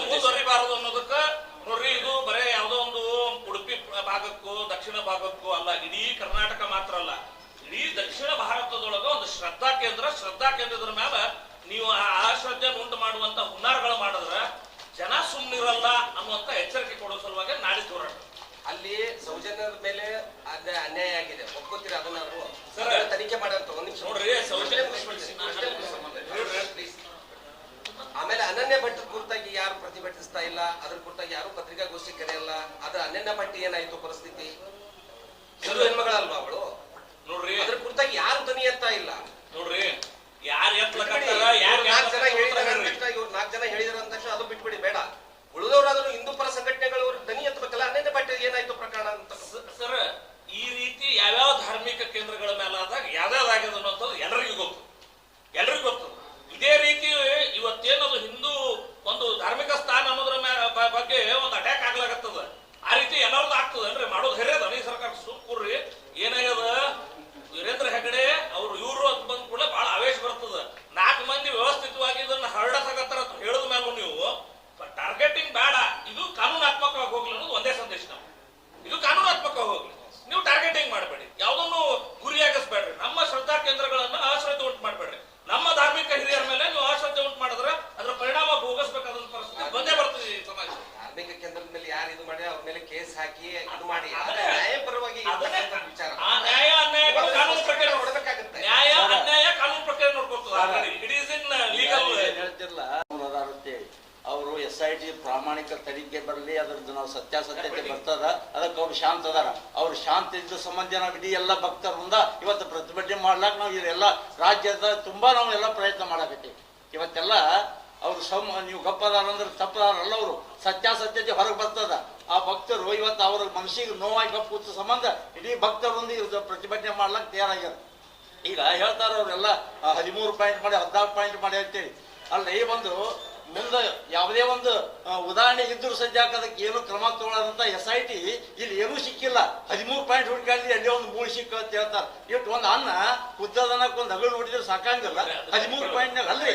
[SPEAKER 5] ಮುಂದುವರಿಬಾರದು ಅನ್ನೋದಕ್ಕ ನೋಡ್ರಿ ಇದು ಬರೇ ಯಾವುದೋ ಒಂದು ಉಡುಪಿ ಭಾಗಕ್ಕೂ ದಕ್ಷಿಣ ಭಾಗಕ್ಕೂ ಅಲ್ಲ ಇಡೀ ಕರ್ನಾಟಕ ಮಾತ್ರ ಅಲ್ಲ. ಇಡೀ ದಕ್ಷಿಣ ಭಾರತದೊಳಗ ಒಂದು ಶ್ರದ್ಧಾ ಕೇಂದ್ರ ಶ್ರದ್ಧಾ ಕೇಂದ್ರದ ಮ್ಯಾಲ ನೀವು ಆ ಅಶ್ರದ್ಧೆ ಉಂಟು ಮಾಡುವಂತ ಹುನ್ನಾರಗಳು ಮಾಡಿದ್ರ ಜನ ಸುಮ್ಮನಿರಲ್ಲ ಅನ್ನುವಂತ ಎಚ್ಚರಿಕೆ ಕೊಡೋ ಸಲುವಾಗಿ ನಾಡಿದ್ದು ಹೋರಾಟ
[SPEAKER 4] ಅಲ್ಲಿ ಸೌಜನ್ಯದ ಮೇಲೆ ಅದೇ ಅನ್ಯಾಯ ಆಗಿದೆ. ಒಪ್ಕೋತೀರಾ ಅದನ್ನಾದ್ರು
[SPEAKER 5] ಸರ್.
[SPEAKER 4] ಅದನ್ನ ತನಿಖೆ ಮಾಡಂತ ಒಂದ್ ನಿಮಿಷ.
[SPEAKER 5] ನೋಡ್ರಿ, ಸೌಜನ್ಯ-
[SPEAKER 4] ಆಮೇಲೆ ಅನನ್ಯ ಭಟ್ ಕುರಿತಾಗಿ ಯಾರು ಪ್ರತಿಭಟಿಸ್ತಾ ಇಲ್ಲ? ಅದ್ರ ಕುರಿತಾಗಿ ಯಾರು ಪತ್ರಿಕಾಗೋಷ್ಠಿ ಕರೆಯಲ್ಲ? ಅದ್ರ ಅನನ್ಯ ಭಟ್ ಏನಾಯ್ತು ಪರಿಸ್ಥಿತಿ? ಹೆಣ್ಮಗಳಲ್ವಾ ಅವಳು?
[SPEAKER 5] ನೋಡ್ರಿ.
[SPEAKER 4] ಅದ್ರ ಕುರಿತಾಗಿ ಯಾರು ಧ್ವನಿ ಎತ್ತಾ ಇಲ್ಲ?
[SPEAKER 5] ನೋಡ್ರಿ. ಯಾರ್ ಎತ್ಲಕತ್ತಾರ
[SPEAKER 4] ಇವ್ರು
[SPEAKER 5] ಯಾರ್
[SPEAKER 4] ನಾಲ್ಕು ಜನ ಹೇಳಿದಾರೆ ಅಂದ ತಕ್ಷಣ ಇವ್ರು ನಾಲ್ಕು ಜನ ಹೇಳಿದಾರ ಅಂದ ತಕ್ಷಣ ಅದು ಬಿಟ್ಬಿಡಿ ಬೇಡ. ಉಳಿದವರಾದ್ರೂ ಹಿಂದೂ ಪರ ಸಂಘಟನೆಗಳು ದನಿ ಎತ್ತಬೇಕಲ್ಲ ಅನನ್ಯ ಭಟ್ ಏನಾಯ್ತು ಪ್ರಕರಣ ಅಂತ.
[SPEAKER 5] ಸರ್ ಈ ರೀತಿ ಯಾವ್ಯಾವ ಧಾರ್ಮಿಕ ಕೇಂದ್ರಗಳ ಮೇಲಾದಾಗ ಯಾವ್ಯಾವ್ದಾಗ್ಯದ ಅನ್ನೋದು ಎಲ್ಲರಿಗೂ ಗೊತ್ತು. ಎಲ್ರಿಗೂ ಗೊತ್ತು ಇದೇ ರೀತಿ ಇವತ್ತೇನದು ಹಿಂದೂ ಒಂದು ಧಾರ್ಮಿಕ ಸ್ಥಾನ ಅನ್ನೋದ್ರ ಮ್ಯಾ- ಬ- ಬಗ್ಗೆ ಒಂದು ಅಟ್ಯಾಕ್ ಆಗ್ಲಾಗತ್ತದ ಆ ರೀತಿ ಎಲ್ಲರದ್ದು ಆಗ್ತದ ಅಂದ್ರೆ ಮಾಡೋದು ಹೆರೇದ ಈ ಸರ್ಕಾರ ಸುಮ್ಮನೆ ಏನಾಗ್ಯದ ವೀರೇಂದ್ರ ಹೆಗಡೆ ಅವ್ರು ಇವ್ರು ಅಂತ ಬಂದ ಕೂಡಲೇ ಬಹಳ ಆವೇಶ ಬರ್ತದ ನಾಲ್ಕು ಮಂದಿ ವ್ಯವಸ್ಥಿತವಾಗಿ ಇದನ್ನ ಹರಡಸಕತ್ತಾರ ಅಂತ ಹೇಳಿದ ಮೇಲೂ ನೀವು ಟಾರ್ಗೆಟಿಂಗ್ ಬೇಡ ಇದು ಕಾನೂನಾತ್ಮಕವಾಗಿ ಹೋಗ್ಲಿ ಅನ್ನೋದು ಒಂದೇ ಸಂದೇಶ ನಾವು ಇದು ಕಾನೂನಾತ್ಮಕ ಹೋಗ್ಲಿ ನೀವು ಟಾರ್ಗೆಟಿಂಗ್ ಮಾಡಬೇಡಿ ಯಾವುದನ್ನು ಗುರಿಯಾಗಿಸ್ಬೇಡ್ರಿ ನಮ್ಮ ಶ್ರದ್ಧಾ ಕೇಂದ್ರಗಳನ್ನ ಅಶ್ರದ್ಧೆ ಉಂಟು ಮಾಡಬೇಡ್ರಿ ನಮ್ಮ ಧಾರ್ಮಿಕ ಹಿರಿಯರ ಮೇಲೆ ನೀವು ಅಶ್ರದ್ಧೆ ಉಂಟು ಮಾಡಿದ್ರೆ ಅದರ ಪರಿಣಾಮ ಭೋಗಿಸ್ಬೇಕಾದ ಪರಿಸ್ಥಿತಿ ಬಂದೇ ಬರ್ತದೆ ಈ ಸಮಾಜ
[SPEAKER 4] ಧಾರ್ಮಿಕ ಕೇಂದ್ರದ ಮೇಲೆ ಯಾರು ಇದು ಮಾಡಿ ಅವ್ರ ಮೇಲೆ ಕೇಸ್ ಹಾಕಿ ಇದು ಮಾಡಿ
[SPEAKER 5] ಅದನ್ನೇ-
[SPEAKER 4] ಆದ್ರೆ ನ್ಯಾಯಪರವಾಗಿ
[SPEAKER 5] ಅದನ್ನೇ
[SPEAKER 4] ಇರ್ತಕ್ಕಂಥ ವಿಚಾರ
[SPEAKER 5] ಆ ನ್ಯಾಯ ಅನ್ಯಾಯಗಳು ಕಾನೂನು ಪ್ರಕಾರ
[SPEAKER 4] ನೋಡ್ಬೇಕಾಗತ್ತೆ
[SPEAKER 5] ನ್ಯಾಯ ಅನ್ಯಾಯ ಕಾನೂನು ಪ್ರಕಾರ ನೋಡ್ಕೊಳ್ತದೆ ಇಟ್ ಈಸ್ ಇನ್ ಲೀಗಲ್
[SPEAKER 7] ಹೇಳ್ತಿರ್ಲ ಅದಾರ ಅಂತೇಳಿ ಅವರು ಎಸ್ ಐ ಟಿ ಪ್ರಾಮಾಣಿಕ ತನಿಖೆ ಬರಲಿ, ಅದ್ರದ್ದು ನಾವು ಸತ್ಯಾಸತ್ಯತೆ ಬರ್ತದ, ಅದಕ್ಕೆ ಅವ್ರು ಶಾಂತ ಅದಾರ. ಅವ್ರು ಶಾಂತ ಇದ್ದ ಸಂಬಂಧ ನಾವು ಇಡೀ ಎಲ್ಲ ಭಕ್ತರಿಂದ ಇವತ್ತು ಪ್ರತಿಭಟನೆ ಮಾಡ್ಲಾಕ ನಾವು ಇದೆಲ್ಲ ರಾಜ್ಯದ ತುಂಬಾ ನಾವು ಎಲ್ಲ ಪ್ರಯತ್ನ ಮಾಡಾಕತ್ತೀವಿ. ಇವತ್ತೆಲ್ಲ ಅವ್ರು ಸಮ, ನೀವು ಗಪ್ಪದಾರ ಅಂದ್ರೆ ತಪ್ಪದಾರಲ್ಲ ಅವರು. ಸತ್ಯಾಸತ್ಯತೆ ಹೊರಗೆ ಬರ್ತದ. ಆ ಭಕ್ತರು ಇವತ್ತು ಅವ್ರ ಮನಸ್ಸಿಗೆ ನೋವಾಗಿ ಗಪ್ಪ ಕೂತ ಸಂಬಂಧ ಇಡೀ ಭಕ್ತರೊಂದು ಇವ್ರದ್ದು ಪ್ರತಿಭಟನೆ ಮಾಡ್ಲಾಕ ತಯಾರಾಗ್ಯಾರ. ಈಗ ಹೇಳ್ತಾರ ಅವರೆಲ್ಲ ಹದಿಮೂರು ಪಾಯಿಂಟ್ ಮಾಡಿ, ಹದಿನಾಲ್ಕು ಪಾಯಿಂಟ್ ಮಾಡಿ ಅಂತೇಳಿ. ಅಲ್ಲ ಈ ಒಂದು ಮುಂದೆ ಯಾವುದೇ ಒಂದು ಉದಾಹರಣೆ ಇದ್ರು ಸದ್ಯಕ್ಕೆ ಅದಕ್ಕೆ ಏನು ಕ್ರಮ ತಗೊಳ್ಳೋದಂತ ಎಸ್ ಐ ಟಿ ಇಲ್ಲಿ ಏನೂ ಸಿಕ್ಕಿಲ್ಲ. ಹದಿಮೂರು ಪಾಯಿಂಟ್ ಹುಡುಕಾಡಿ ಅಲ್ಲಿ ಒಂದು ಮೂಳು ಸಿಕ್ಕ ಅಂತ ಹೇಳ್ತಾರೆ. ಇಟ್ಟು ಒಂದು ಅನ್ನ ಉದ್ದದನಕ್ಕೆ ಒಂದು ಹಗಲು ನೋಡಿದ್ರೆ ಸಾಕಂಗಿಲ್ಲ. ಹದಿಮೂರು ಪಾಯಿಂಟ್ನಾಗ ಅಲ್ರಿ.